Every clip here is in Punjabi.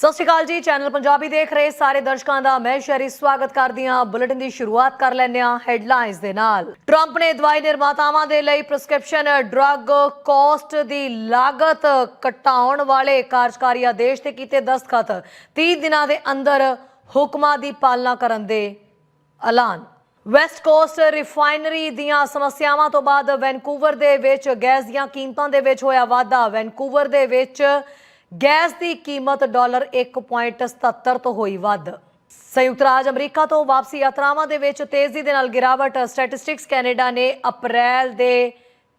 ਸਤਿ ਸ਼੍ਰੀ ਅਕਾਲ ਜੀ, ਚੈਨਲ ਪੰਜਾਬੀ ਦੇਖ ਰਹੇ ਸਾਰੇ ਦਰਸ਼ਕਾਂ ਦਾ ਮੈਂ ਸ਼ਹਿਰੀ ਸਵਾਗਤ ਕਰਦੀ ਹਾਂ। ਬੁਲੇਟਿਨ ਦੀ ਸ਼ੁਰੂਆਤ ਕਰ ਲੈਂਦੇ ਹਾਂ ਹੈਡਲਾਈਨਸ ਦੇ ਨਾਲ। ਟਰੰਪ ਨੇ ਦਵਾਈ ਨਿਰਮਾਤਾਵਾਂ ਦੇ ਲਈ ਪ੍ਰਸਕ੍ਰਿਪਸ਼ਨ, ਡਰੱਗ ਕਾਸਟ ਦੀ ਲਾਗਤ ਘਟਾਉਣ ਵਾਲੇ ਕਾਰਜਕਾਰੀ ਆਦੇਸ਼ ਤੇ ਕੀਤੇ ਦਸਤਖਤ। 30 ਦਿਨਾਂ ਦੇ ਅੰਦਰ ਹੁਕਮਾਂ ਦੀ ਪਾਲਣਾ ਕਰਨ ਦੇ ਐਲਾਨ। ਵੈਸਟ ਕੋਸਟ ਰਿਫਾਈਨਰੀ ਦੀਆਂ ਸਮੱਸਿਆਵਾਂ ਤੋਂ ਬਾਅਦ ਵੈਨਕੂਵਰ ਦੇ ਵਿੱਚ ਗੈਸ ਦੀਆਂ ਕੀਮਤਾਂ ਦੇ ਵਿੱਚ ਹੋਇਆ ਵਾਧਾ। ਵੈਨਕੂਵਰ ਦੇ ਵਿੱਚ ਗੈਸ ਦੀ ਕੀਮਤ ਡਾਲਰ 1.77 ਤੋਂ ਹੋਈ ਵੱਧ। ਸੰਯੁਕਤ ਰਾਜ ਅਮਰੀਕਾ ਤੋਂ ਵਾਪਸੀ ਯਾਤਰਾਵਾਂ ਦੇ ਵਿੱਚ ਤੇਜ਼ੀ ਦੇ ਨਾਲ ਗਿਰਾਵਟ, ਸਟੈਟਿਸਟਿਕਸ ਕੈਨੇਡਾ ਨੇ ਅਪ੍ਰੈਲ ਦੇ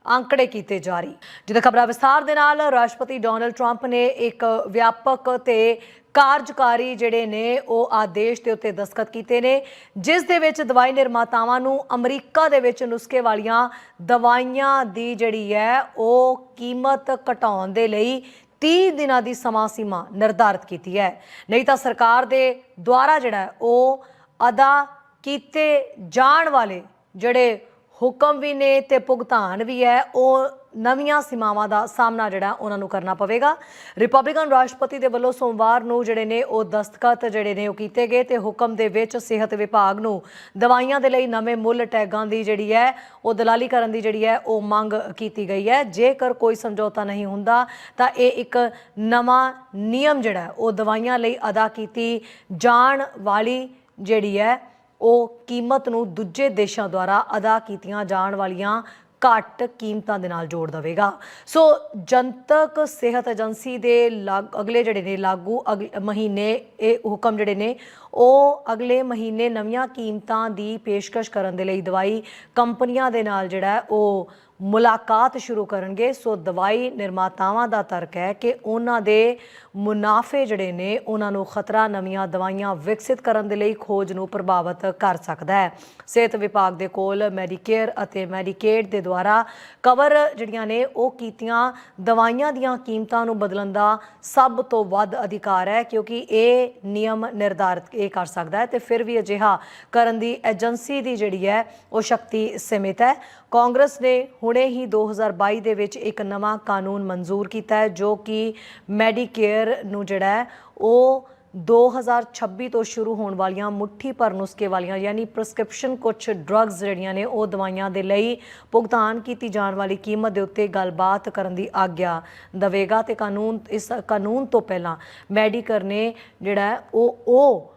ਅੰਕੜੇ ਕੀਤੇ ਜਾਰੀ। ਜਿੱਦਾਂ ਖਬਰਾਂ ਵਿਸਥਾਰ ਦੇ ਨਾਲ, ਰਾਸ਼ਟਰਪਤੀ ਡੋਨਲਡ ਟਰੰਪ ਨੇ ਇੱਕ ਵਿਆਪਕ ਤੇ ਕਾਰਜਕਾਰੀ ਜਿਹੜੇ ਨੇ, ਉਹ ਆਦੇਸ਼ ਦੇ ਉੱਤੇ ਦਸਤਖਤ ਕੀਤੇ ਨੇ, ਜਿਸ ਦੇ ਵਿੱਚ ਦਵਾਈ ਨਿਰਮਾਤਾਵਾਂ ਨੂੰ ਅਮਰੀਕਾ ਦੇ ਵਿੱਚ ਨੁਸਖੇ ਵਾਲੀਆਂ ਦਵਾਈਆਂ ਦੀ ਜਿਹੜੀ ਹੈ, ਉਹ ਕੀਮਤ ਘਟਾਉਣ ਦੇ ਲਈ 30 ਦਿਨਾਂ ਦੀ ਸਮਾਂ ਸੀਮਾ ਨਿਰਧਾਰਿਤ ਕੀਤੀ ਹੈ। ਨਹੀਂ ਤਾਂ ਸਰਕਾਰ ਦੇ ਦੁਆਰਾ ਜਿਹੜਾ ਉਹ ਅਦਾ ਕੀਤੇ ਜਾਣ ਵਾਲੇ ਜਿਹੜੇ ਹੁਕਮ ਵੀ ਨੇ ਤੇ ਭੁਗਤਾਨ ਵੀ ਹੈ, ਉਹ ਨਵੀਆਂ ਸੀਮਾਵਾਂ ਦਾ ਸਾਹਮਣਾ ਜਿਹੜਾ ਉਹਨਾਂ ਨੂੰ ਕਰਨਾ ਪਵੇਗਾ। ਰਿਪਬਲਿਕਨ ਰਾਸ਼ਟਰਪਤੀ ਦੇ ਵੱਲੋਂ ਸੋਮਵਾਰ ਨੂੰ ਜਿਹੜੇ ਨੇ ਉਹ ਦਸਤਖਤ ਜਿਹੜੇ ਨੇ ਉਹ ਕੀਤੇ ਗਏ ਤੇ ਹੁਕਮ ਦੇ ਵਿੱਚ ਸਿਹਤ ਵਿਭਾਗ ਨੂੰ ਦਵਾਈਆਂ ਦੇ ਲਈ ਨਵੇਂ ਮੁੱਲ ਟੈਗਾਂ ਦੀ ਜਿਹੜੀ ਹੈ, ਉਹ ਦਲਾਲੀ ਕਰਨ ਦੀ ਜਿਹੜੀ ਹੈ, ਉਹ ਮੰਗ ਕੀਤੀ ਗਈ ਹੈ। ਜੇਕਰ ਕੋਈ ਸਮਝੌਤਾ ਨਹੀਂ ਹੁੰਦਾ, ਤਾਂ ਇਹ ਇੱਕ ਨਵਾਂ ਨਿਯਮ ਜਿਹੜਾ, ਉਹ ਦਵਾਈਆਂ ਲਈ ਅਦਾ ਕੀਤੀ ਜਾਣ ਵਾਲੀ ਜਿਹੜੀ ਹੈ, ਉਹ ਕੀਮਤ ਨੂੰ ਦੂਜੇ ਦੇਸ਼ਾਂ ਦੁਆਰਾ ਅਦਾ ਕੀਤੀਆਂ ਜਾਣ ਵਾਲੀਆਂ ਘੱਟ ਕੀਮਤਾਂ ਦੇ ਨਾਲ ਜੋੜ ਦੇਵੇਗਾ। ਸੋ ਜਨਤਕ ਸਿਹਤ ਏਜੰਸੀ ਦੇ ਲਾਗ- ਅਗਲੇ ਜਿਹੜੇ ਨੇ ਲਾਗੂ ਅਗਲੇ ਮਹੀਨੇ ਇਹ ਹੁਕਮ ਜਿਹੜੇ ਨੇ, ਉਹ ਅਗਲੇ ਮਹੀਨੇ ਨਵੀਆਂ ਕੀਮਤਾਂ ਦੀ ਪੇਸ਼ਕਸ਼ ਕਰਨ ਦੇ ਲਈ ਦਵਾਈ ਕੰਪਨੀਆਂ ਦੇ ਨਾਲ ਜਿਹੜਾ ਉਹ ਮੁਲਾਕਾਤ ਸ਼ੁਰੂ ਕਰਨਗੇ। ਸੋ ਦਵਾਈ ਨਿਰਮਾਤਾਵਾਂ ਦਾ ਤਰਕ ਹੈ ਕਿ ਉਹਨਾਂ ਦੇ ਮੁਨਾਫੇ ਜਿਹੜੇ ਨੇ, ਉਹਨਾਂ ਨੂੰ ਖਤਰਾ ਨਵੀਆਂ ਦਵਾਈਆਂ ਵਿਕਸਿਤ ਕਰਨ ਦੇ ਲਈ ਖੋਜ ਨੂੰ ਪ੍ਰਭਾਵਿਤ ਕਰ ਸਕਦਾ ਹੈ। ਸਿਹਤ ਵਿਭਾਗ ਦੇ ਕੋਲ ਮੈਡੀਕੇਅਰ ਅਤੇ ਮੈਡੀਕੇਡ ਦੇ ਦੁਆਰਾ ਕਵਰ ਜਿਹੜੀਆਂ ਨੇ, ਉਹ ਕੀਤੀਆਂ ਦਵਾਈਆਂ ਦੀਆਂ ਕੀਮਤਾਂ ਨੂੰ ਬਦਲਣ ਦਾ ਸਭ ਤੋਂ ਵੱਧ ਅਧਿਕਾਰ ਹੈ, ਕਿਉਂਕਿ ਇਹ ਨਿਯਮ ਨਿਰਧਾਰਿਤ ਇਹ ਕਰ ਸਕਦਾ ਹੈ। ਤੇ ਫਿਰ ਵੀ ਅਜਿਹਾ ਕਰਨ ਦੀ ਏਜੰਸੀ ਦੀ ਜਿਹੜੀ ਹੈ, ਉਹ ਸ਼ਕਤੀ ਸੀਮਿਤ ਹੈ। ਕਾਂਗਰਸ ਨੇ ਹੁਣੇ ਹੀ 2022 ਦੇ ਵਿੱਚ ਇੱਕ ਨਵਾਂ ਕਾਨੂੰਨ ਮਨਜ਼ੂਰ ਕੀਤਾ ਹੈ, ਜੋ ਕਿ ਮੈਡੀਕੇਅਰ ਨੂੰ ਜਿਹੜਾ ਹੈ, ਉਹ 2026 ਤੋਂ ਸ਼ੁਰੂ ਹੋਣ ਵਾਲੀਆਂ ਮੁੱਠੀ ਭਰ ਨੁਸਖੇ ਵਾਲੀਆਂ, ਯਾਨੀ ਪ੍ਰਸਕ੍ਰਿਪਸ਼ਨ ਕੁਝ ਡਰੱਗਸ ਜਿਹੜੀਆਂ ਨੇ, ਉਹ ਦਵਾਈਆਂ ਦੇ ਲਈ ਭੁਗਤਾਨ ਕੀਤੀ ਜਾਣ ਵਾਲੀ ਕੀਮਤ ਦੇ ਉੱਤੇ ਗੱਲਬਾਤ ਕਰਨ ਦੀ ਆਗਿਆ ਦੇਵੇਗਾ ਤੇ ਕਾਨੂੰਨ, ਇਸ ਕਾਨੂੰਨ ਤੋਂ ਪਹਿਲਾਂ ਮੈਡੀਕਰ ਨੇ ਜਿਹੜਾ ਉਹ ਉਹ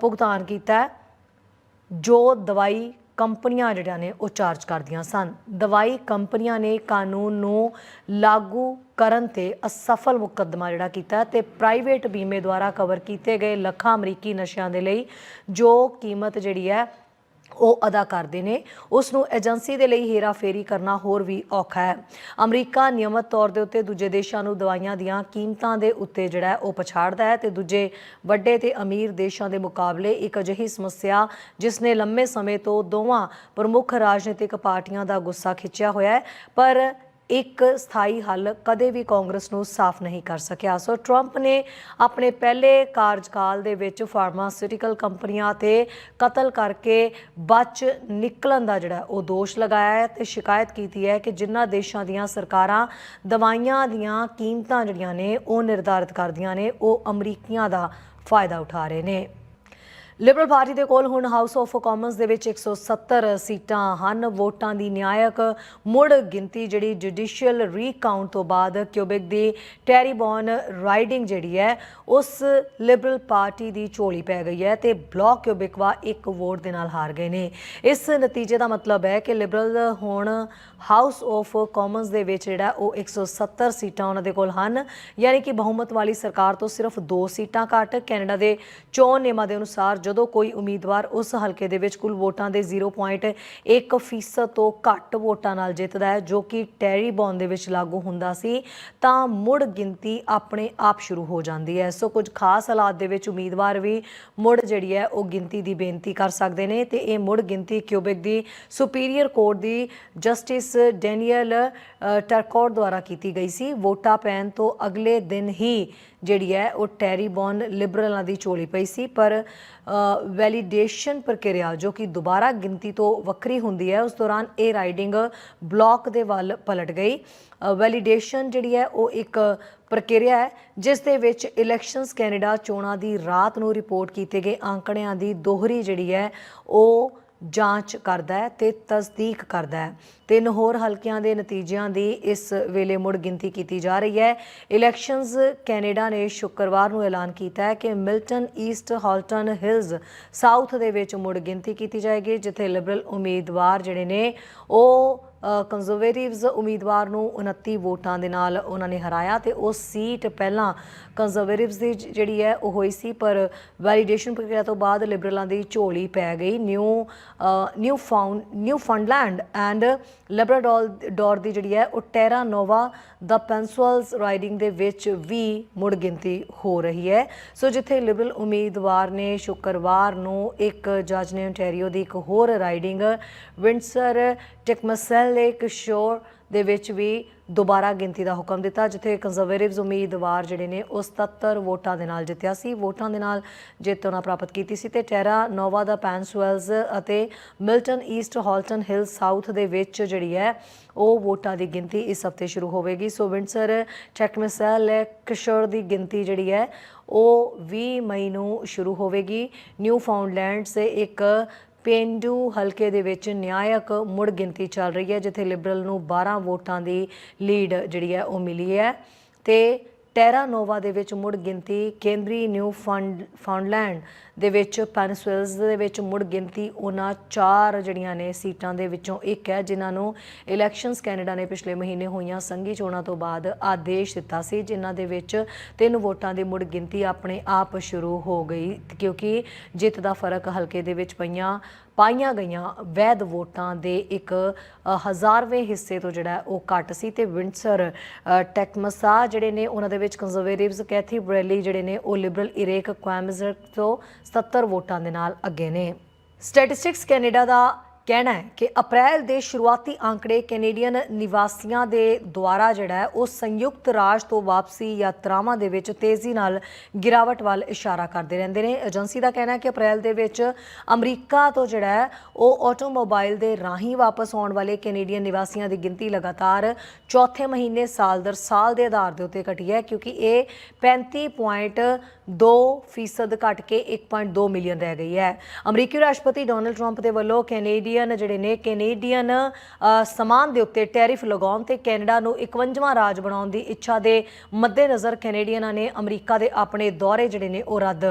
ਭੁਗਤਾਨ ਕੀਤਾ ਜੋ ਦਵਾਈ ਕੰਪਨੀਆਂ ਜਿਹੜੀਆਂ ਨੇ ਉਹ ਚਾਰਜ ਕਰਦੀਆਂ ਸਨ। ਦਵਾਈ ਕੰਪਨੀਆਂ ਨੇ ਕਾਨੂੰਨ ਨੂੰ ਲਾਗੂ ਕਰਨ ਤੇ ਅਸਫਲ ਮੁਕੱਦਮਾ ਜਿਹੜਾ ਕੀਤਾ ਤੇ ਪ੍ਰਾਈਵੇਟ ਬੀਮੇ ਦੁਆਰਾ ਕਵਰ ਕੀਤੇ ਗਏ ਲੱਖਾਂ ਅਮਰੀਕੀ ਨਸ਼ਿਆਂ ਦੇ ਲਈ ਜੋ ਕੀਮਤ ਜਿਹੜੀ ਹੈ ਉਹ ਅਦਾ ਕਰਦੇ ਨੇ। ਉਸ ਨੂੰ ਏਜੰਸੀ ਦੇ ਲਈ ਹੇਰਾਫੇਰੀ ਕਰਨਾ ਹੋਰ ਵੀ ਔਖਾ ਹੈ। ਅਮਰੀਕਾ ਨਿਯਮਤ ਤੌਰ ਦੇ ਉੱਤੇ ਦੂਜੇ ਦੇਸ਼ਾਂ ਨੂੰ ਦਵਾਈਆਂ ਦੀਆਂ ਕੀਮਤਾਂ ਦੇ ਉੱਤੇ ਜਿਹੜਾ ਉਹ ਪਛਾੜਦਾ ਹੈ ਤੇ ਦੂਜੇ ਵੱਡੇ ਤੇ ਅਮੀਰ ਦੇਸ਼ਾਂ ਦੇ ਮੁਕਾਬਲੇ ਇੱਕ ਅਜਿਹੀ ਸਮੱਸਿਆ ਜਿਸ ਨੇ ਲੰਮੇ ਸਮੇਂ ਤੋਂ ਦੋਵਾਂ ਪ੍ਰਮੁੱਖ ਰਾਜਨੀਤਿਕ ਪਾਰਟੀਆਂ ਦਾ ਗੁੱਸਾ ਖਿੱਚਿਆ ਹੋਇਆ ਹੈ। ਪਰ ਇੱਕ ਸਥਾਈ ਹੱਲ ਕਦੇ ਵੀ ਕਾਂਗਰਸ ਨੂੰ ਸਾਫ਼ ਨਹੀਂ ਕਰ ਸਕਿਆ। ਸੋ ਟਰੰਪ ਨੇ ਆਪਣੇ ਪਹਿਲੇ ਕਾਰਜਕਾਲ ਦੇ ਵਿੱਚ ਫਾਰਮਾਸਿਊਟੀਕਲ ਕੰਪਨੀਆਂ ਤੇ ਕਤਲ ਕਰਕੇ ਬਚ ਨਿਕਲਣ ਦਾ ਜਿਹੜਾ ਉਹ ਦੋਸ਼ ਲਗਾਇਆ ਹੈ ਤੇ ਸ਼ਿਕਾਇਤ ਕੀਤੀ ਹੈ ਕਿ ਜਿਨ੍ਹਾਂ ਦੇਸ਼ਾਂ ਦੀਆਂ ਸਰਕਾਰਾਂ ਦਵਾਈਆਂ ਦੀਆਂ ਕੀਮਤਾਂ ਜਿਹੜੀਆਂ ਨੇ ਉਹ ਨਿਰਧਾਰਿਤ ਕਰਦੀਆਂ ਨੇ, ਉਹ ਅਮਰੀਕੀਆਂ ਦਾ ਫਾਇਦਾ ਉਠਾ ਰਹੇ ਨੇ। ਲਿਬਰਲ ਪਾਰਟੀ ਦੇ ਕੋਲ ਹੁਣ ਹਾਊਸ ਆਫ ਕਾਮਨਸ ਦੇ ਵਿੱਚ 170 ਸੀਟਾਂ ਹਨ। ਵੋਟਾਂ ਦੀ ਨਿਆਇਕ ਮੁੜ ਗਿਣਤੀ ਜਿਹੜੀ ਜੁਡੀਸ਼ੀਅਲ ਰੀਕਾਊਂਟ ਤੋਂ ਬਾਅਦ ਕਿਊਬਿਕ ਦੀ ਟੈਰੀਬੌਨ ਰਾਈਡਿੰਗ ਜਿਹੜੀ ਹੈ, ਉਸ ਲਿਬਰਲ ਪਾਰਟੀ ਦੀ ਝੋਲੀ ਪੈ ਗਈ ਹੈ ਤੇ ਬਲਾਕ ਕਿਊਬਿਕਵਾ ਇੱਕ ਵੋਟ ਦੇ ਨਾਲ ਹਾਰ ਗਏ ਨੇ। ਇਸ ਨਤੀਜੇ ਦਾ ਮਤਲਬ ਹੈ ਕਿ ਲਿਬਰਲ ਹੁਣ ਹਾਊਸ ਆਫ ਕਾਮਨਸ ਦੇ ਵਿੱਚ ਜਿਹੜਾ ਉਹ 170 ਸੀਟਾਂ ਉਹਨਾਂ ਦੇ ਕੋਲ ਹਨ। ਯਾਨੀ ਕਿ ਬਹੁਮਤ ਵਾਲੀ ਸਰਕਾਰ ਤੋਂ ਸਿਰਫ 2 ਸੀਟਾਂ ਘੱਟ। ਕੈਨੇਡਾ ਦੇ ਚੋਣ ਨਿਯਮਾਂ ਦੇ ਅਨੁਸਾਰ ਜਦੋਂ ਕੋਈ ਉਮੀਦਵਾਰ ਉਸ ਹਲਕੇ ਦੇ ਵਿੱਚ ਕੁੱਲ ਵੋਟਾਂ ਦੇ 0.1% ਫੀਸਦ ਤੋਂ ਘੱਟ ਵੋਟਾਂ ਨਾਲ ਜਿੱਤਦਾ ਹੈ, ਜੋ ਕਿ ਟੈਰੀ ਬੌਨ ਦੇ ਵਿੱਚ ਲਾਗੂ ਹੁੰਦਾ ਸੀ, ਤਾਂ ਮੁੜ ਗਿਣਤੀ ਆਪਣੇ ਆਪ ਸ਼ੁਰੂ ਹੋ ਜਾਂਦੀ ਹੈ। ਸੋ ਕੁਝ ਖਾਸ ਹਾਲਾਤ ਦੇ ਵਿੱਚ ਉਮੀਦਵਾਰ ਵੀ ਮੁੜ ਜਿਹੜੀ ਹੈ, ਉਹ ਗਿਣਤੀ ਦੀ ਬੇਨਤੀ ਕਰ ਸਕਦੇ ਨੇ ਤੇ ਇਹ ਮੁੜ ਗਿਣਤੀ ਕਿਊਬਿਕ ਦੀ ਸੁਪੀਰੀਅਰ ਕੋਰਟ ਦੀ ਜਸਟਿਸ ਡੈਨੀਅਲ ਟਰਕੌਰ ਦੁਆਰਾ ਕੀਤੀ ਗਈ ਸੀ। ਵੋਟਾਂ ਪੈਣ ਤੋਂ ਅਗਲੇ ਦਿਨ ਹੀ ਜਿਹੜੀ ਹੈ, ਉਹ ਟੈਰੀ ਬੌਨ ਲਿਬਰਲਾਂ ਦੀ ਝੋਲੀ ਪਈ ਸੀ, ਪਰ ਵੈਲੀਡੇਸ਼ਨ ਪ੍ਰਕਿਰਿਆ ਜੋ ਕਿ ਦੁਬਾਰਾ ਗਿਣਤੀ ਤੋਂ ਵੱਖਰੀ ਹੁੰਦੀ ਹੈ, ਉਸ ਦੌਰਾਨ ਇਹ ਰਾਈਡਿੰਗ ਬਲਾਕ ਦੇ ਵੱਲ ਪਲਟ ਗਈ। ਵੈਲੀਡੇਸ਼ਨ ਜਿਹੜੀ ਹੈ, ਉਹ ਇੱਕ ਪ੍ਰਕਿਰਿਆ ਹੈ, ਜਿਸ ਦੇ ਵਿੱਚ ਇਲੈਕਸ਼ਨਸ ਕੈਨੇਡਾ ਚੋਣਾਂ ਦੀ ਰਾਤ ਨੂੰ ਰਿਪੋਰਟ ਕੀਤੇ ਗਏ ਅੰਕੜਿਆਂ ਦੀ ਦੋਹਰੀ ਜਿਹੜੀ ਹੈ, ਉਹ ਜਾਂਚ ਕਰਦਾ ਹੈ ਤੇ ਤਸਦੀਕ ਕਰਦਾ ਹੈ। ਤਿੰਨ ਹੋਰ ਹਲਕਿਆਂ ਦੇ ਨਤੀਜਿਆਂ ਦੀ ਇਸ ਵੇਲੇ ਮੁੜ ਗਿਣਤੀ ਕੀਤੀ ਜਾ ਰਹੀ ਹੈ। ਇਲੈਕਸ਼ਨਸ ਕੈਨੇਡਾ ਨੇ ਸ਼ੁੱਕਰਵਾਰ ਨੂੰ ਐਲਾਨ ਕੀਤਾ ਹੈ ਕਿ Milton East Halton Hills South ਦੇ ਵਿੱਚ ਮੁੜ ਗਿਣਤੀ ਕੀਤੀ ਜਾਏਗੀ, ਜਿੱਥੇ ਲਿਬਰਲ ਉਮੀਦਵਾਰ ਜਿਹੜੇ ਨੇ ਉਹ ਕੰਜ਼ਰਵੇਟਿਵਸ ਉਮੀਦਵਾਰ ਨੂੰ 29 ਵੋਟਾਂ ਦੇ ਨਾਲ ਉਹਨਾਂ ਨੇ ਹਰਾਇਆ ਤੇ ਉਹ ਸੀਟ ਪਹਿਲਾਂ ਕੰਜ਼ਰਵੇਟਿਵਸ ਦੀ ਜਿਹੜੀ ਹੈ ਉਹ ਹੋਈ ਸੀ, ਪਰ ਵੈਲੀਡੇਸ਼ਨ ਪ੍ਰਕਿਰਿਆ ਤੋਂ ਬਾਅਦ ਲਿਬਰਲਾਂ ਦੀ ਝੋਲੀ ਪੈ ਗਈ। New new found Newfoundland and Labrador ਡੋਰ ਦੀ ਜਿਹੜੀ ਹੈ ਉਹ ਟੈਰਾ ਨੋਵਾ ਦਾ ਪੈਂਸੁਅਲਸ ਰਾਈਡਿੰਗ ਦੇ ਵਿੱਚ ਵੀ ਮੁੜ ਗਿਣਤੀ ਹੋ ਰਹੀ ਹੈ। ਸੋ ਜਿੱਥੇ ਲਿਬਰਲ ਉਮੀਦਵਾਰ ਨੇ ਸ਼ੁੱਕਰਵਾਰ ਨੂੰ ਇੱਕ ਜੱਜ ਨੇ ontario ਦੀ ਇੱਕ ਹੋਰ riding Windsor Tecumseh Lakeshore ਦੇ ਵਿੱਚ ਵੀ ਦੁਬਾਰਾ ਗਿਣਤੀ ਦਾ ਹੁਕਮ ਦਿੱਤਾ, ਜਿੱਥੇ ਕੰਜ਼ਰਵੇਟਿਵਸ ਉਮੀਦਵਾਰ ਜਿਹੜੇ ਨੇ ਉਹ 77 ਵੋਟਾਂ ਦੇ ਨਾਲ ਜਿੱਤਿਆ ਸੀ। ਵੋਟਾਂ ਦੇ ਨਾਲ ਜਿੱਤ ਉਹਨਾਂ ਪ੍ਰਾਪਤ ਕੀਤੀ ਸੀ ਤੇ ਟੈਰਾ, ਨੋਵਾ ਦਾ ਪੈਂਸਵੈਲਸ ਅਤੇ Milton East Halton Hill South ਦੇ ਵਿੱਚ ਜਿਹੜੀ ਹੈ, ਉਹ ਵੋਟਾਂ ਦੀ ਗਿਣਤੀ ਇਸ ਹਫ਼ਤੇ ਸ਼ੁਰੂ ਹੋਵੇਗੀ। ਸੋ ਵਿੰਡਸਰ ਟੈਕਮਸੈਲ ਕਿਸ਼ੋਰ ਦੀ ਗਿਣਤੀ ਜਿਹੜੀ ਹੈ, ਉਹ 20 ਮਈ ਨੂੰ ਸ਼ੁਰੂ ਹੋਵੇਗੀ। ਨਿਊ ਫਾਊਂਡਲੈਂਡ ਸੇ ਇੱਕ ਪੇਂਡੂ ਹਲਕੇ ਦੇ ਵਿੱਚ ਨਿਆਇਕ ਮੁੜ ਗਿਣਤੀ ਚੱਲ ਰਹੀ ਹੈ, ਜਿੱਥੇ ਲਿਬਰਲ ਨੂੰ 12 ਵੋਟਾਂ ਦੀ ਲੀਡ ਜਿਹੜੀ ਹੈ ਉਹ ਮਿਲੀ ਹੈ। ਤੇ ਟੈਰਾ ਨੋਵਾ ਦੇ ਵਿੱਚ ਮੁੜ ਗਿਣਤੀ, ਕੇਂਦਰੀ ਨਿਊ ਫੰਡ ਫਾਊਂਡਲੈਂਡ ਦੇ ਵਿੱਚ ਪੈਨਸਵੈਲਸ ਦੇ ਵਿੱਚ ਮੁੜ ਗਿਣਤੀ, ਉਹਨਾਂ ਚਾਰ ਜਿਹੜੀਆਂ ਨੇ ਸੀਟਾਂ ਦੇ ਵਿੱਚੋਂ ਇੱਕ ਹੈ, ਜਿਨ੍ਹਾਂ ਨੂੰ ਇਲੈਕਸ਼ਨਸ ਕੈਨੇਡਾ ਨੇ ਪਿਛਲੇ ਮਹੀਨੇ ਹੋਈਆਂ ਸੰਘੀ ਚੋਣਾਂ ਤੋਂ ਬਾਅਦ ਆਦੇਸ਼ ਦਿੱਤਾ ਸੀ, ਜਿਨ੍ਹਾਂ ਦੇ ਵਿੱਚ ਤਿੰਨ ਵੋਟਾਂ ਦੀ ਮੁੜ ਗਿਣਤੀ ਆਪਣੇ ਆਪ ਸ਼ੁਰੂ ਹੋ ਗਈ, ਕਿਉਂਕਿ ਜਿੱਤ ਦਾ ਫ਼ਰਕ ਹਲਕੇ ਦੇ ਵਿੱਚ ਪਈਆਂ ਪਾਈਆਂ ਗਈਆਂ ਵੈਧ ਵੋਟਾਂ ਦੇ ਇੱਕ ਹਜ਼ਾਰਵੇਂ ਹਿੱਸੇ ਤੋਂ ਜਿਹੜਾ ਉਹ ਘੱਟ ਸੀ ਤੇ ਵਿੰਡਸਰ ਟੈਕਮਸਾ ਜਿਹੜੇ ਨੇ ਉਹਨਾਂ ਦੇ ਵਿੱਚ ਕੰਜ਼ਰਵੇਟਿਵਸ ਕੈਥੀ ਬ੍ਰੈਲੀ ਜਿਹੜੇ ਨੇ ਉਹ ਲਿਬਰਲ ਇਰੇਕ ਕੁਐਮਜ਼ਰ ਤੋਂ 77 ਵੋਟਾਂ ਦੇ ਨਾਲ ਅੱਗੇ ਨੇ। ਸਟੈਟਿਸਟਿਕਸ ਕੈਨੇਡਾ ਦਾ ਕਹਿਣਾ ਹੈ ਕਿ ਅਪ੍ਰੈਲ ਦੇ ਸ਼ੁਰੂਆਤੀ ਅੰਕੜੇ ਕੈਨੇਡੀਅਨ ਨਿਵਾਸੀਆਂ ਦੇ ਦੁਆਰਾ ਜਿਹੜਾ ਉਹ ਸੰਯੁਕਤ ਰਾਜ ਤੋਂ ਵਾਪਸੀ ਯਾਤਰਾਵਾਂ ਦੇ ਵਿੱਚ ਤੇਜ਼ੀ ਨਾਲ ਗਿਰਾਵਟ ਵੱਲ ਇਸ਼ਾਰਾ ਕਰਦੇ ਰਹਿੰਦੇ ਨੇ ਏਜੰਸੀ ਦਾ ਕਹਿਣਾ ਹੈ ਕਿ ਅਪ੍ਰੈਲ ਦੇ ਵਿੱਚ ਅਮਰੀਕਾ ਤੋਂ ਜਿਹੜਾ ਉਹ ਆਟੋਮੋਬਾਈਲ ਦੇ ਰਾਹੀਂ ਵਾਪਸ ਆਉਣ ਵਾਲੇ ਕੈਨੇਡੀਅਨ ਨਿਵਾਸੀਆਂ ਦੀ ਗਿਣਤੀ ਲਗਾਤਾਰ ਚੌਥੇ ਮਹੀਨੇ ਸਾਲ ਦਰ ਸਾਲ ਦੇ ਆਧਾਰ ਦੇ ਉੱਤੇ ਘਟੀ ਹੈ, ਕਿਉਂਕਿ ਇਹ 35. 2% ਘਟ ਕੇ 1.2 ਮਿਲੀਅਨ ਰਹਿ ਗਈ ਹੈ। ਅਮਰੀਕੀ ਰਾਸ਼ਟਰਪਤੀ ਡੋਨਲਡ ਟਰੰਪ ਦੇ ਵੱਲੋਂ ਕੈਨੇਡੀਅਨ ਜਿਹੜੇ ਨੇ, ਕੈਨੇਡੀਅਨ ਸਮਾਨ ਦੇ ਉੱਤੇ ਟੈਰਿਫ ਲਗਾਉਣ ਤੇ ਕੈਨੇਡਾ ਨੂੰ 51ਵਾਂ ਰਾਜ ਬਣਾਉਣ ਦੀ ਇੱਛਾ ਦੇ ਮੱਦੇਨਜ਼ਰ ਕੈਨੇਡੀਅਨਾਂ ਨੇ ਅਮਰੀਕਾ ਦੇ ਆਪਣੇ ਦੌਰੇ ਜਿਹੜੇ ਨੇ ਉਹ ਰੱਦ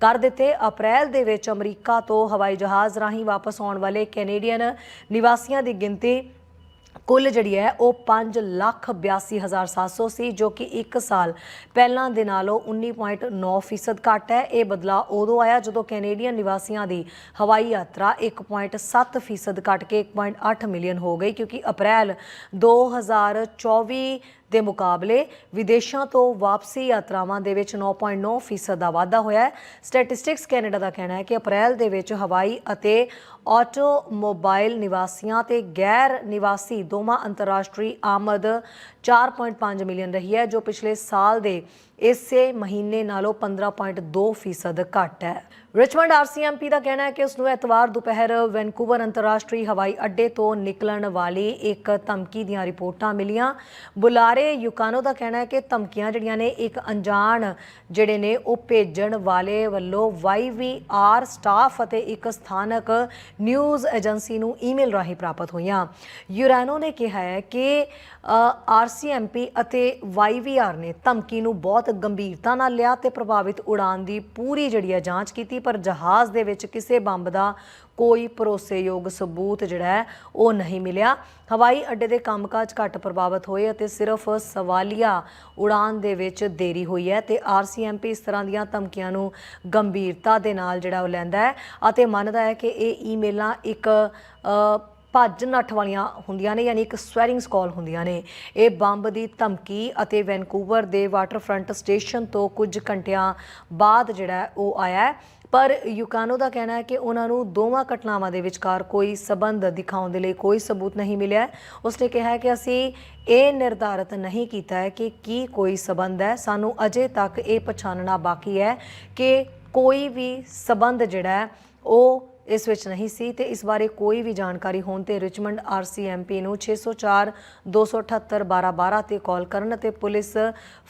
ਕਰ ਦਿੱਤੇ। ਅਪ੍ਰੈਲ ਦੇ ਵਿੱਚ ਅਮਰੀਕਾ ਤੋਂ ਹਵਾਈ ਜਹਾਜ਼ ਰਾਹੀਂ ਵਾਪਸ ਆਉਣ ਵਾਲੇ ਕੈਨੇਡੀਅਨ ਨਿਵਾਸੀਆਂ ਦੀ ਗਿਣਤੀ ਕੁੱਲ ਜਿਹੜੀ ਹੈ ਉਹ 582700 ਸੀ ਜੋ ਕਿ 1 ਸਾਲ ਪਹਿਲਾਂ ਦੇ ਨਾਲੋਂ 19.9% ਫੀਸਦ ਘੱਟ ਹੈ। ਇਹ ਬਦਲਾਅ ਉਦੋਂ ਆਇਆ ਜਦੋਂ ਕੈਨੇਡੀਅਨ ਨਿਵਾਸੀਆਂ ਦੀ ਹਵਾਈ ਯਾਤਰਾ 1.7% ਫੀਸਦ ਘਟ ਕੇ 1.8 ਮਿਲੀਅਨ ਹੋ ਗਈ, ਕਿਉਂਕਿ ਅਪ੍ਰੈਲ 2024 ਦੇ ਮੁਕਾਬਲੇ ਵਿਦੇਸ਼ਾਂ ਤੋਂ ਵਾਪਸੀ ਯਾਤਰਾਵਾਂ ਦੇ ਵਿੱਚ 9.9% ਫੀਸਦ ਦਾ ਵਾਧਾ ਹੋਇਆ ਹੈ। ਸਟੈਟਿਸਟਿਕਸ ਕੈਨੇਡਾ ਦਾ ਕਹਿਣਾ ਹੈ ਕਿ ਅਪ੍ਰੈਲ ਦੇ ਵਿੱਚ ਹਵਾਈ ਅਤੇ ਆਟੋਮੋਬਾਈਲ ਨਿਵਾਸੀਆਂ ਤੇ ਗੈਰ ਨਿਵਾਸੀ ਦੋਵਾਂ ਅੰਤਰਰਾਸ਼ਟਰੀ ਆਮਦ 4.5 ਮਿਲੀਅਨ ਰਹੀ ਹੈ, ਜੋ ਪਿਛਲੇ ਸਾਲ ਦੇ ਇਸੇ ਮਹੀਨੇ ਨਾਲੋਂ 15.2 ਫੀਸਦ ਘੱਟ ਹੈ। ਰਿਚਮੰਡ ਆਰਸੀਐਮਪੀ ਦਾ ਕਹਿਣਾ ਹੈ ਕਿ ਉਸ ਨੂੰ ਐਤਵਾਰ ਦੁਪਹਿਰ ਵੈਨਕੂਵਰ ਅੰਤਰਰਾਸ਼ਟਰੀ ਹਵਾਈ ਅੱਡੇ ਤੋਂ ਨਿਕਲਣ ਵਾਲੀ ਇੱਕ ਧਮਕੀ ਦੀਆਂ ਰਿਪੋਰਟਾਂ ਮਿਲੀਆਂ। ਬੁਲਾਰੇ ਯੂਕਾਨੋ ਦਾ ਕਹਿਣਾ ਹੈ ਕਿ ਧਮਕੀਆਂ ਜਿਹੜੀਆਂ ਨੇ ਇੱਕ ਅਣਜਾਣ ਜਿਹੜੇ ਨੇ ਉਹ ਭੇਜਣ ਵਾਲੇ ਵੱਲੋਂ ਵਾਈਵੀਆਰ ਸਟਾਫ ਅਤੇ ਇੱਕ ਸਥਾਨਕ ਨਿਊਜ਼ ਏਜੰਸੀ ਨੂੰ ਈਮੇਲ ਰਾਹੀਂ ਪ੍ਰਾਪਤ ਹੋਈਆਂ। ਯੂਰਾਨੋ ਨੇ ਕਿਹਾ ਹੈ ਕਿ ਆਰਸੀਐਮਪੀ ਅਤੇ ਵਾਈਵੀਆਰ ਨੇ ਧਮਕੀ ਨੂੰ ਬਹੁਤ ਗੰਭੀਰਤਾ ਨਾਲ ਲਿਆ ਤੇ ਪ੍ਰਭਾਵਿਤ ਉਡਾਨ ਦੀ ਪੂਰੀ ਜਿਹੜੀ ਹੈ ਜਾਂਚ ਕੀਤੀ। ਪਰ ਜਹਾਜ਼ ਦੇ ਵਿੱਚ ਕਿਸੇ ਬੰਬ ਦਾ ਕੋਈ ਭਰੋਸੇਯੋਗ ਸਬੂਤ ਜਿਹੜਾ ਹੈ, ਉਹ ਨਹੀਂ ਮਿਲਿਆ। ਹਵਾਈ ਅੱਡੇ ਦੇ ਕੰਮਕਾਜ ਘੱਟ ਪ੍ਰਭਾਵਿਤ ਹੋਏ ਅਤੇ ਸਿਰਫ ਸਵਾਲੀਆ ਉਡਾਨ ਦੇ ਵਿੱਚ ਦੇਰੀ ਹੋਈ ਹੈ ਤੇ ਆਰਸੀਐਮਪੀ ਇਸ ਤਰ੍ਹਾਂ ਦੀਆਂ ਧਮਕੀਆਂ ਨੂੰ ਗੰਭੀਰਤਾ ਦੇ ਨਾਲ ਜਿਹੜਾ ਉਹ ਲੈਂਦਾ ਹੈ ਅਤੇ ਮੰਨਦਾ ਹੈ ਕਿ ਇਹ ਈਮੇਲਾਂ ਇੱਕ ਭੱਜ ਨੱਠ ਵਾਲੀਆਂ ਹੁੰਦੀਆਂ ਨੇ, ਯਾਨੀ ਇੱਕ ਸਵੈਰਿੰਗ ਕਾਲ ਹੁੰਦੀਆਂ ਨੇ। ਇਹ ਬੰਬ ਦੀ ਧਮਕੀ ਅਤੇ ਵੈਨਕੂਵਰ ਦੇ ਵਾਟਰਫਰੰਟ ਸਟੇਸ਼ਨ ਤੋਂ ਕੁਝ ਘੰਟਿਆਂ ਬਾਅਦ ਜਿਹੜਾ ਉਹ ਆਇਆ ਪਰ ਯੂਕਾਨੋ ਦਾ ਕਹਿਣਾ ਹੈ ਕਿ ਉਹਨਾਂ ਨੂੰ ਦੋਵਾਂ ਘਟਨਾਵਾਂ ਦੇ ਵਿਚਕਾਰ ਕੋਈ ਸਬੰਧ ਦਿਖਾਉਣ ਦੇ ਲਈ ਕੋਈ ਸਬੂਤ ਨਹੀਂ ਮਿਲਿਆ ਹੈ। ਉਸਨੇ ਕਿਹਾ ਹੈ ਕਿ ਅਸੀਂ ਇਹ ਨਿਰਧਾਰਤ ਨਹੀਂ ਕੀਤਾ ਹੈ ਕਿ ਕੀ ਕੋਈ ਸਬੰਧ ਹੈ ਸਾਨੂੰ ਅਜੇ ਤੱਕ ਇਹ ਪਛਾਣਨਾ ਬਾਕੀ ਹੈ ਕਿ ਕੋਈ ਵੀ ਸਬੰਧ ਜਿਹੜਾ ਉਹ ਇਸ ਵਿੱਚ ਨਹੀਂ ਸੀ ਤੇ ਇਸ ਬਾਰੇ ਕੋਈ ਵੀ ਜਾਣਕਾਰੀ ਹੋਣ ਤੇ ਰਿਚਮੰਡ ਆਰਸੀਐਮਪੀ ਨੂੰ 604 278 1212 ਤੇ ਕਾਲ ਕਰਨ ਅਤੇ ਪੁਲਿਸ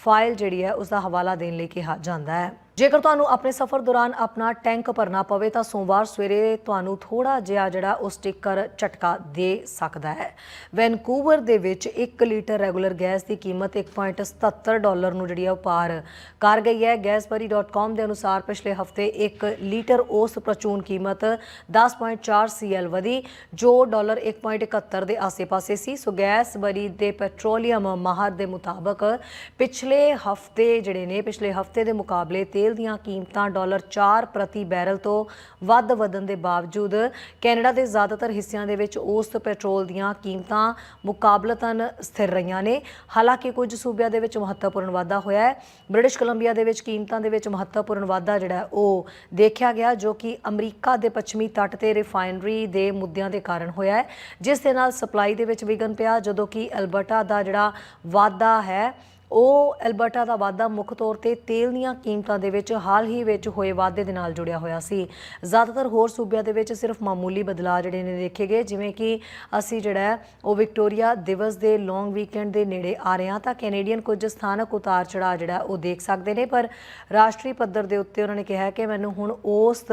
ਫਾਈਲ ਜਿਹੜੀ ਹੈ ਉਸ ਦਾ ਹਵਾਲਾ ਦੇਣ ਲਈ ਕਿਹਾ ਜਾਂਦਾ ਹੈ ਜੇਕਰ ਤੁਹਾਨੂੰ ਆਪਣੇ ਸਫ਼ਰ ਦੌਰਾਨ ਆਪਣਾ ਟੈਂਕ ਭਰਨਾ ਪਵੇ ਤਾਂ ਸੋਮਵਾਰ ਸਵੇਰੇ ਤੁਹਾਨੂੰ ਥੋੜਾ ਜਿਹਾ ਜਿਹੜਾ ਉਹ ਸਟicker ਝਟਕਾ ਦੇ ਸਕਦਾ ਹੈ। ਵੈਨਕੂਵਰ ਦੇ ਵਿੱਚ 1 ਲੀਟਰ ਰੈਗੂਲਰ ਗੈਸ ਦੀ ਕੀਮਤ 1.77 ਡਾਲਰ ਨੂੰ ਜਿਹੜੀ ਆ ਉਹ ਪਾਰ ਕਰ ਗਈ ਹੈ। ਗੈਸਬਰੀ.com ਦੇ ਅਨੁਸਾਰ ਪਿਛਲੇ ਹਫ਼ਤੇ 1 ਲੀਟਰ ਉਸ ਪ੍ਰਚੂਨ ਕੀਮਤ 10.4 ਸੀਐਲ ਵਧੀ, ਜੋ ਡਾਲਰ 1.71 ਦੇ ਆਸ-ਪਾਸੇ ਸੀ। ਸੋ ਗੈਸਬਰੀ ਦੇ ਪੈਟਰੋਲੀਅਮ ਮਾਹਰ ਦੇ ਮੁਤਾਬਕ ਪਿਛਲੇ ਹਫ਼ਤੇ ਜਿਹੜੇ ਨੇ, ਪਿਛਲੇ ਹਫ਼ਤੇ ਦੇ ਮੁਕਾਬਲੇ 'ਤੇ ਤੇਲ ਦੀਆਂ ਕੀਮਤਾਂ ਡਾਲਰ 4 ਪ੍ਰਤੀ ਬੈਰਲ ਤੋਂ ਵੱਧ ਵਧਣ ਦੇ ਬਾਵਜੂਦ ਕੈਨੇਡਾ ਦੇ ਜ਼ਿਆਦਾਤਰ ਹਿੱਸਿਆਂ ਦੇ ਵਿੱਚ ਉਸ ਪੈਟਰੋਲ ਦੀਆਂ ਕੀਮਤਾਂ ਮੁਕਾਬਲਤਨ ਸਥਿਰ ਰਹੀਆਂ ਨੇ। ਹਾਲਾਂਕਿ ਕੁਝ ਸੂਬਿਆਂ ਦੇ ਵਿੱਚ ਮਹੱਤਵਪੂਰਨ ਵਾਧਾ ਹੋਇਆ ਹੈ। ਬ੍ਰਿਟਿਸ਼ ਕੋਲੰਬੀਆ ਦੇ ਵਿੱਚ ਕੀਮਤਾਂ ਦੇ ਵਿੱਚ ਮਹੱਤਵਪੂਰਨ ਵਾਧਾ ਜਿਹੜਾ ਉਹ ਦੇਖਿਆ ਗਿਆ, ਜੋ ਕਿ ਅਮਰੀਕਾ ਦੇ ਪੱਛਮੀ ਤੱਟ ਤੇ ਰਿਫਾਈਨਰੀ ਦੇ ਮੁੱਦਿਆਂ ਦੇ ਕਾਰਨ ਹੋਇਆ ਹੈ। ਜਿਸ ਦੇ ਨਾਲ ਸਪਲਾਈ ਦੇ ਵਿੱਚ ਵਿਘਨ ਪਿਆ, ਜਦੋਂ ਕਿ ਅਲਬਰਟਾ ਦਾ ਜਿਹੜਾ ਵਾਧਾ ਹੈ ਉਹ ਐਲਬਰਟਾ ਦਾ ਵਾਧਾ ਮੁੱਖ ਤੌਰ ਤੇ ਤੇਲ ਦੀਆਂ ਕੀਮਤਾਂ ਦੇ ਵਿੱਚ ਹਾਲ ਹੀ ਵਿੱਚ ਹੋਏ ਵਾਧੇ ਦੇ ਨਾਲ ਜੁੜਿਆ ਹੋਇਆ ਸੀ। ਜ਼ਿਆਦਾਤਰ ਹੋਰ ਸੂਬਿਆਂ ਦੇ ਵਿੱਚ ਸਿਰਫ ਮਾਮੂਲੀ ਬਦਲਾਅ ਜਿਹੜੇ ਨੇ ਦੇਖੇ ਗਏ, ਜਿਵੇਂ ਕਿ ਅਸੀਂ ਜਿਹੜਾ ਉਹ ਵਿਕਟੋਰੀਆ ਦਿਵਸ ਦੇ ਲੌਂਗ ਵੀਕਐਂਡ ਦੇ ਨੇੜੇ ਆ ਰਹੇ ਹਾਂ, ਤਾਂ ਕੈਨੇਡੀਅਨ ਕੁਝ ਸਥਾਨਕ ਉਤਾਰ ਚੜਾਅ ਜਿਹੜਾ ਉਹ ਦੇਖ ਸਕਦੇ ਨੇ, ਪਰ ਰਾਸ਼ਟਰੀ ਪੱਧਰ ਦੇ ਉੱਤੇ ਉਹਨਾਂ ਨੇ ਕਿਹਾ ਕਿ ਮੈਨੂੰ ਹੁਣ ਔਸਤ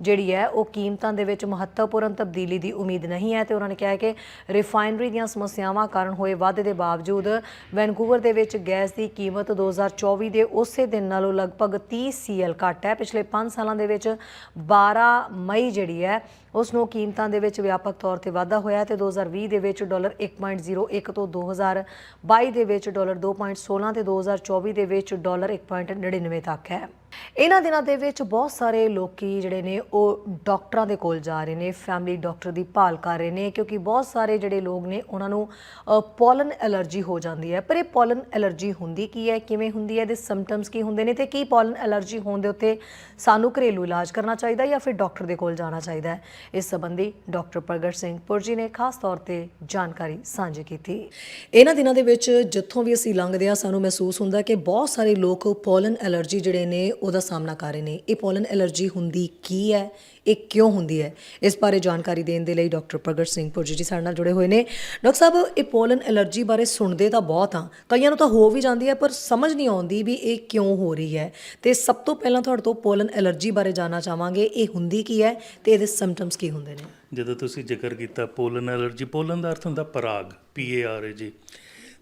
ਜਿਹੜੀ ਹੈ, ਉਹ ਕੀਮਤਾਂ ਦੇ ਵਿੱਚ ਮਹੱਤਵਪੂਰਨ ਤਬਦੀਲੀ ਦੀ ਉਮੀਦ ਨਹੀਂ ਹੈ ਤੇ ਉਹਨਾਂ ਨੇ ਕਿਹਾ ਕਿ ਰਿਫਾਈਨਰੀ ਦੀਆਂ ਸਮੱਸਿਆਵਾਂ ਕਾਰਨ ਹੋਏ ਵਾਧੇ ਦੇ ਬਾਵਜੂਦ ਵੈਨਕੂਵਰ ਦੇ ਵਿੱਚ ਗੈਸ ਦੀ ਕੀਮਤ 2024 ਦੇ ਉਸੇ ਦਿਨ ਨਾਲੋਂ ਲਗਭਗ 30 ਸੀਐਲ ਘੱਟ ਹੈ। ਪਿਛਲੇ 5 ਸਾਲਾਂ ਦੇ ਵਿੱਚ 12 ਮਈ ਜਿਹੜੀ ਹੈ ਉਸ ਨੂੰ ਕੀਮਤਾਂ ਦੇ ਵਿੱਚ ਵਿਆਪਕ ਤੌਰ ਤੇ ਵਾਧਾ ਹੋਇਆ ਹੈ ਤੇ 2020 ਦੇ ਵਿੱਚ ਡਾਲਰ 1.01 ਤੋਂ 2022 ਦੇ ਵਿੱਚ ਡਾਲਰ 2.16 ਤੇ 2024 ਦੇ ਵਿੱਚ ਡਾਲਰ 1.99 ਤੱਕ ਹੈ। ਇਹਨਾਂ ਦਿਨਾਂ ਦੇ ਵਿੱਚ ਬਹੁਤ ਸਾਰੇ ਲੋਕੀ ਜਿਹੜੇ ਨੇ ਉਹ ਡਾਕਟਰਾਂ ਦੇ ਕੋਲ ਜਾ ਰਹੇ ਨੇ ਫੈਮਿਲੀ ਡਾਕਟਰ ਦੀ ਭਾਲ ਕਰ ਰਹੇ ਨੇ ਕਿਉਂਕਿ ਬਹੁਤ ਸਾਰੇ ਜਿਹੜੇ ਲੋਕ ਨੇ ਉਹਨਾਂ ਨੂੰ ਪੋਲਨ ਐਲਰਜੀ ਹੋ ਜਾਂਦੀ ਹੈ। ਪਰ ਇਹ ਪੋਲਨ ਐਲਰਜੀ ਹੁੰਦੀ ਕੀ ਹੈ? ਕਿਵੇਂ ਹੁੰਦੀ ਹੈ? ਇਹਦੇ ਸਿੰਪਟਮਸ ਕੀ ਹੁੰਦੇ ਨੇ ਤੇ ਕੀ ਪੋਲਨ ਐਲਰਜੀ ਹੋਣ ਦੇ ਉੱਤੇ ਸਾਨੂੰ ਘਰੇਲੂ ਇਲਾਜ ਕਰਨਾ ਚਾਹੀਦਾ ਜਾਂ ਫਿਰ ਡਾਕਟਰ ਦੇ ਕੋਲ ਜਾਣਾ ਚਾਹੀਦਾ ਹੈ? ਇਸ ਸੰਬੰਧੀ ਡਾਕਟਰ ਪ੍ਰਗਟ ਸਿੰਘ ਪੁਰਜੀ ਨੇ ਖਾਸ ਤੌਰ ਤੇ ਜਾਣਕਾਰੀ ਸਾਂਝੀ ਕੀਤੀ। ਇਹਨਾਂ ਦਿਨਾਂ ਦੇ ਵਿੱਚ ਜਿੱਥੋਂ ਵੀ ਅਸੀਂ ਲੰਘਦੇ ਆ ਸਾਨੂੰ ਮਹਿਸੂਸ ਹੁੰਦਾ ਕਿ ਬਹੁਤ ਸਾਰੇ ਲੋਕ ਪੋਲਨ ਐਲਰਜੀ ਜਿਹੜੇ ਨੇ, ਉਹ ਉਹਦਾ ਸਾਹਮਣਾ ਕਰ ਰਹੇ ਨੇ। ਇਹ ਪੋਲਨ ਐਲਰਜੀ ਹੁੰਦੀ ਕੀ ਹੈ? ਇਹ ਕਿਉਂ ਹੁੰਦੀ ਹੈ? ਇਸ ਬਾਰੇ ਜਾਣਕਾਰੀ ਦੇਣ ਦੇ ਲਈ ਡਾਕਟਰ ਪ੍ਰਗਟ ਸਿੰਘ ਪੁਰਜੀ ਜੀ ਸਾਡੇ ਨਾਲ ਜੁੜੇ ਹੋਏ ਨੇ। ਡਾਕਟਰ ਸਾਹਿਬ, ਇਹ ਪੋਲਨ ਐਲਰਜੀ ਬਾਰੇ ਸੁਣਦੇ ਤਾਂ ਬਹੁਤ ਆ ਕਈਆਂ ਨੂੰ ਤਾਂ ਹੋ ਵੀ ਜਾਂਦੀ ਹੈ, ਪਰ ਸਮਝ ਨਹੀਂ ਆਉਂਦੀ ਵੀ ਇਹ ਕਿਉਂ ਹੋ ਰਹੀ ਹੈ। ਤੇ ਸਭ ਤੋਂ ਪਹਿਲਾਂ ਤੁਹਾਡੇ ਤੋਂ ਪੋਲਨ ਐਲਰਜੀ ਬਾਰੇ ਜਾਨਣਾ ਚਾਹਾਂਗੇ। ਇਹ ਹੁੰਦੀ ਕੀ ਹੈ ਤੇ ਇਹਦੇ ਸਿੰਪਟਮਸ ਕੀ ਹੁੰਦੇ ਨੇ? ਜਦੋਂ ਤੁਸੀਂ ਜ਼ਿਕਰ ਕੀਤਾ ਪੋਲਨ ਐਲਰਜੀ, ਪੋਲਨ ਦਾ ਅਰਥ ਹੁੰਦਾ ਪਰਾਗ ਪੀ ਏ ਆਰ ਏ ਜੀ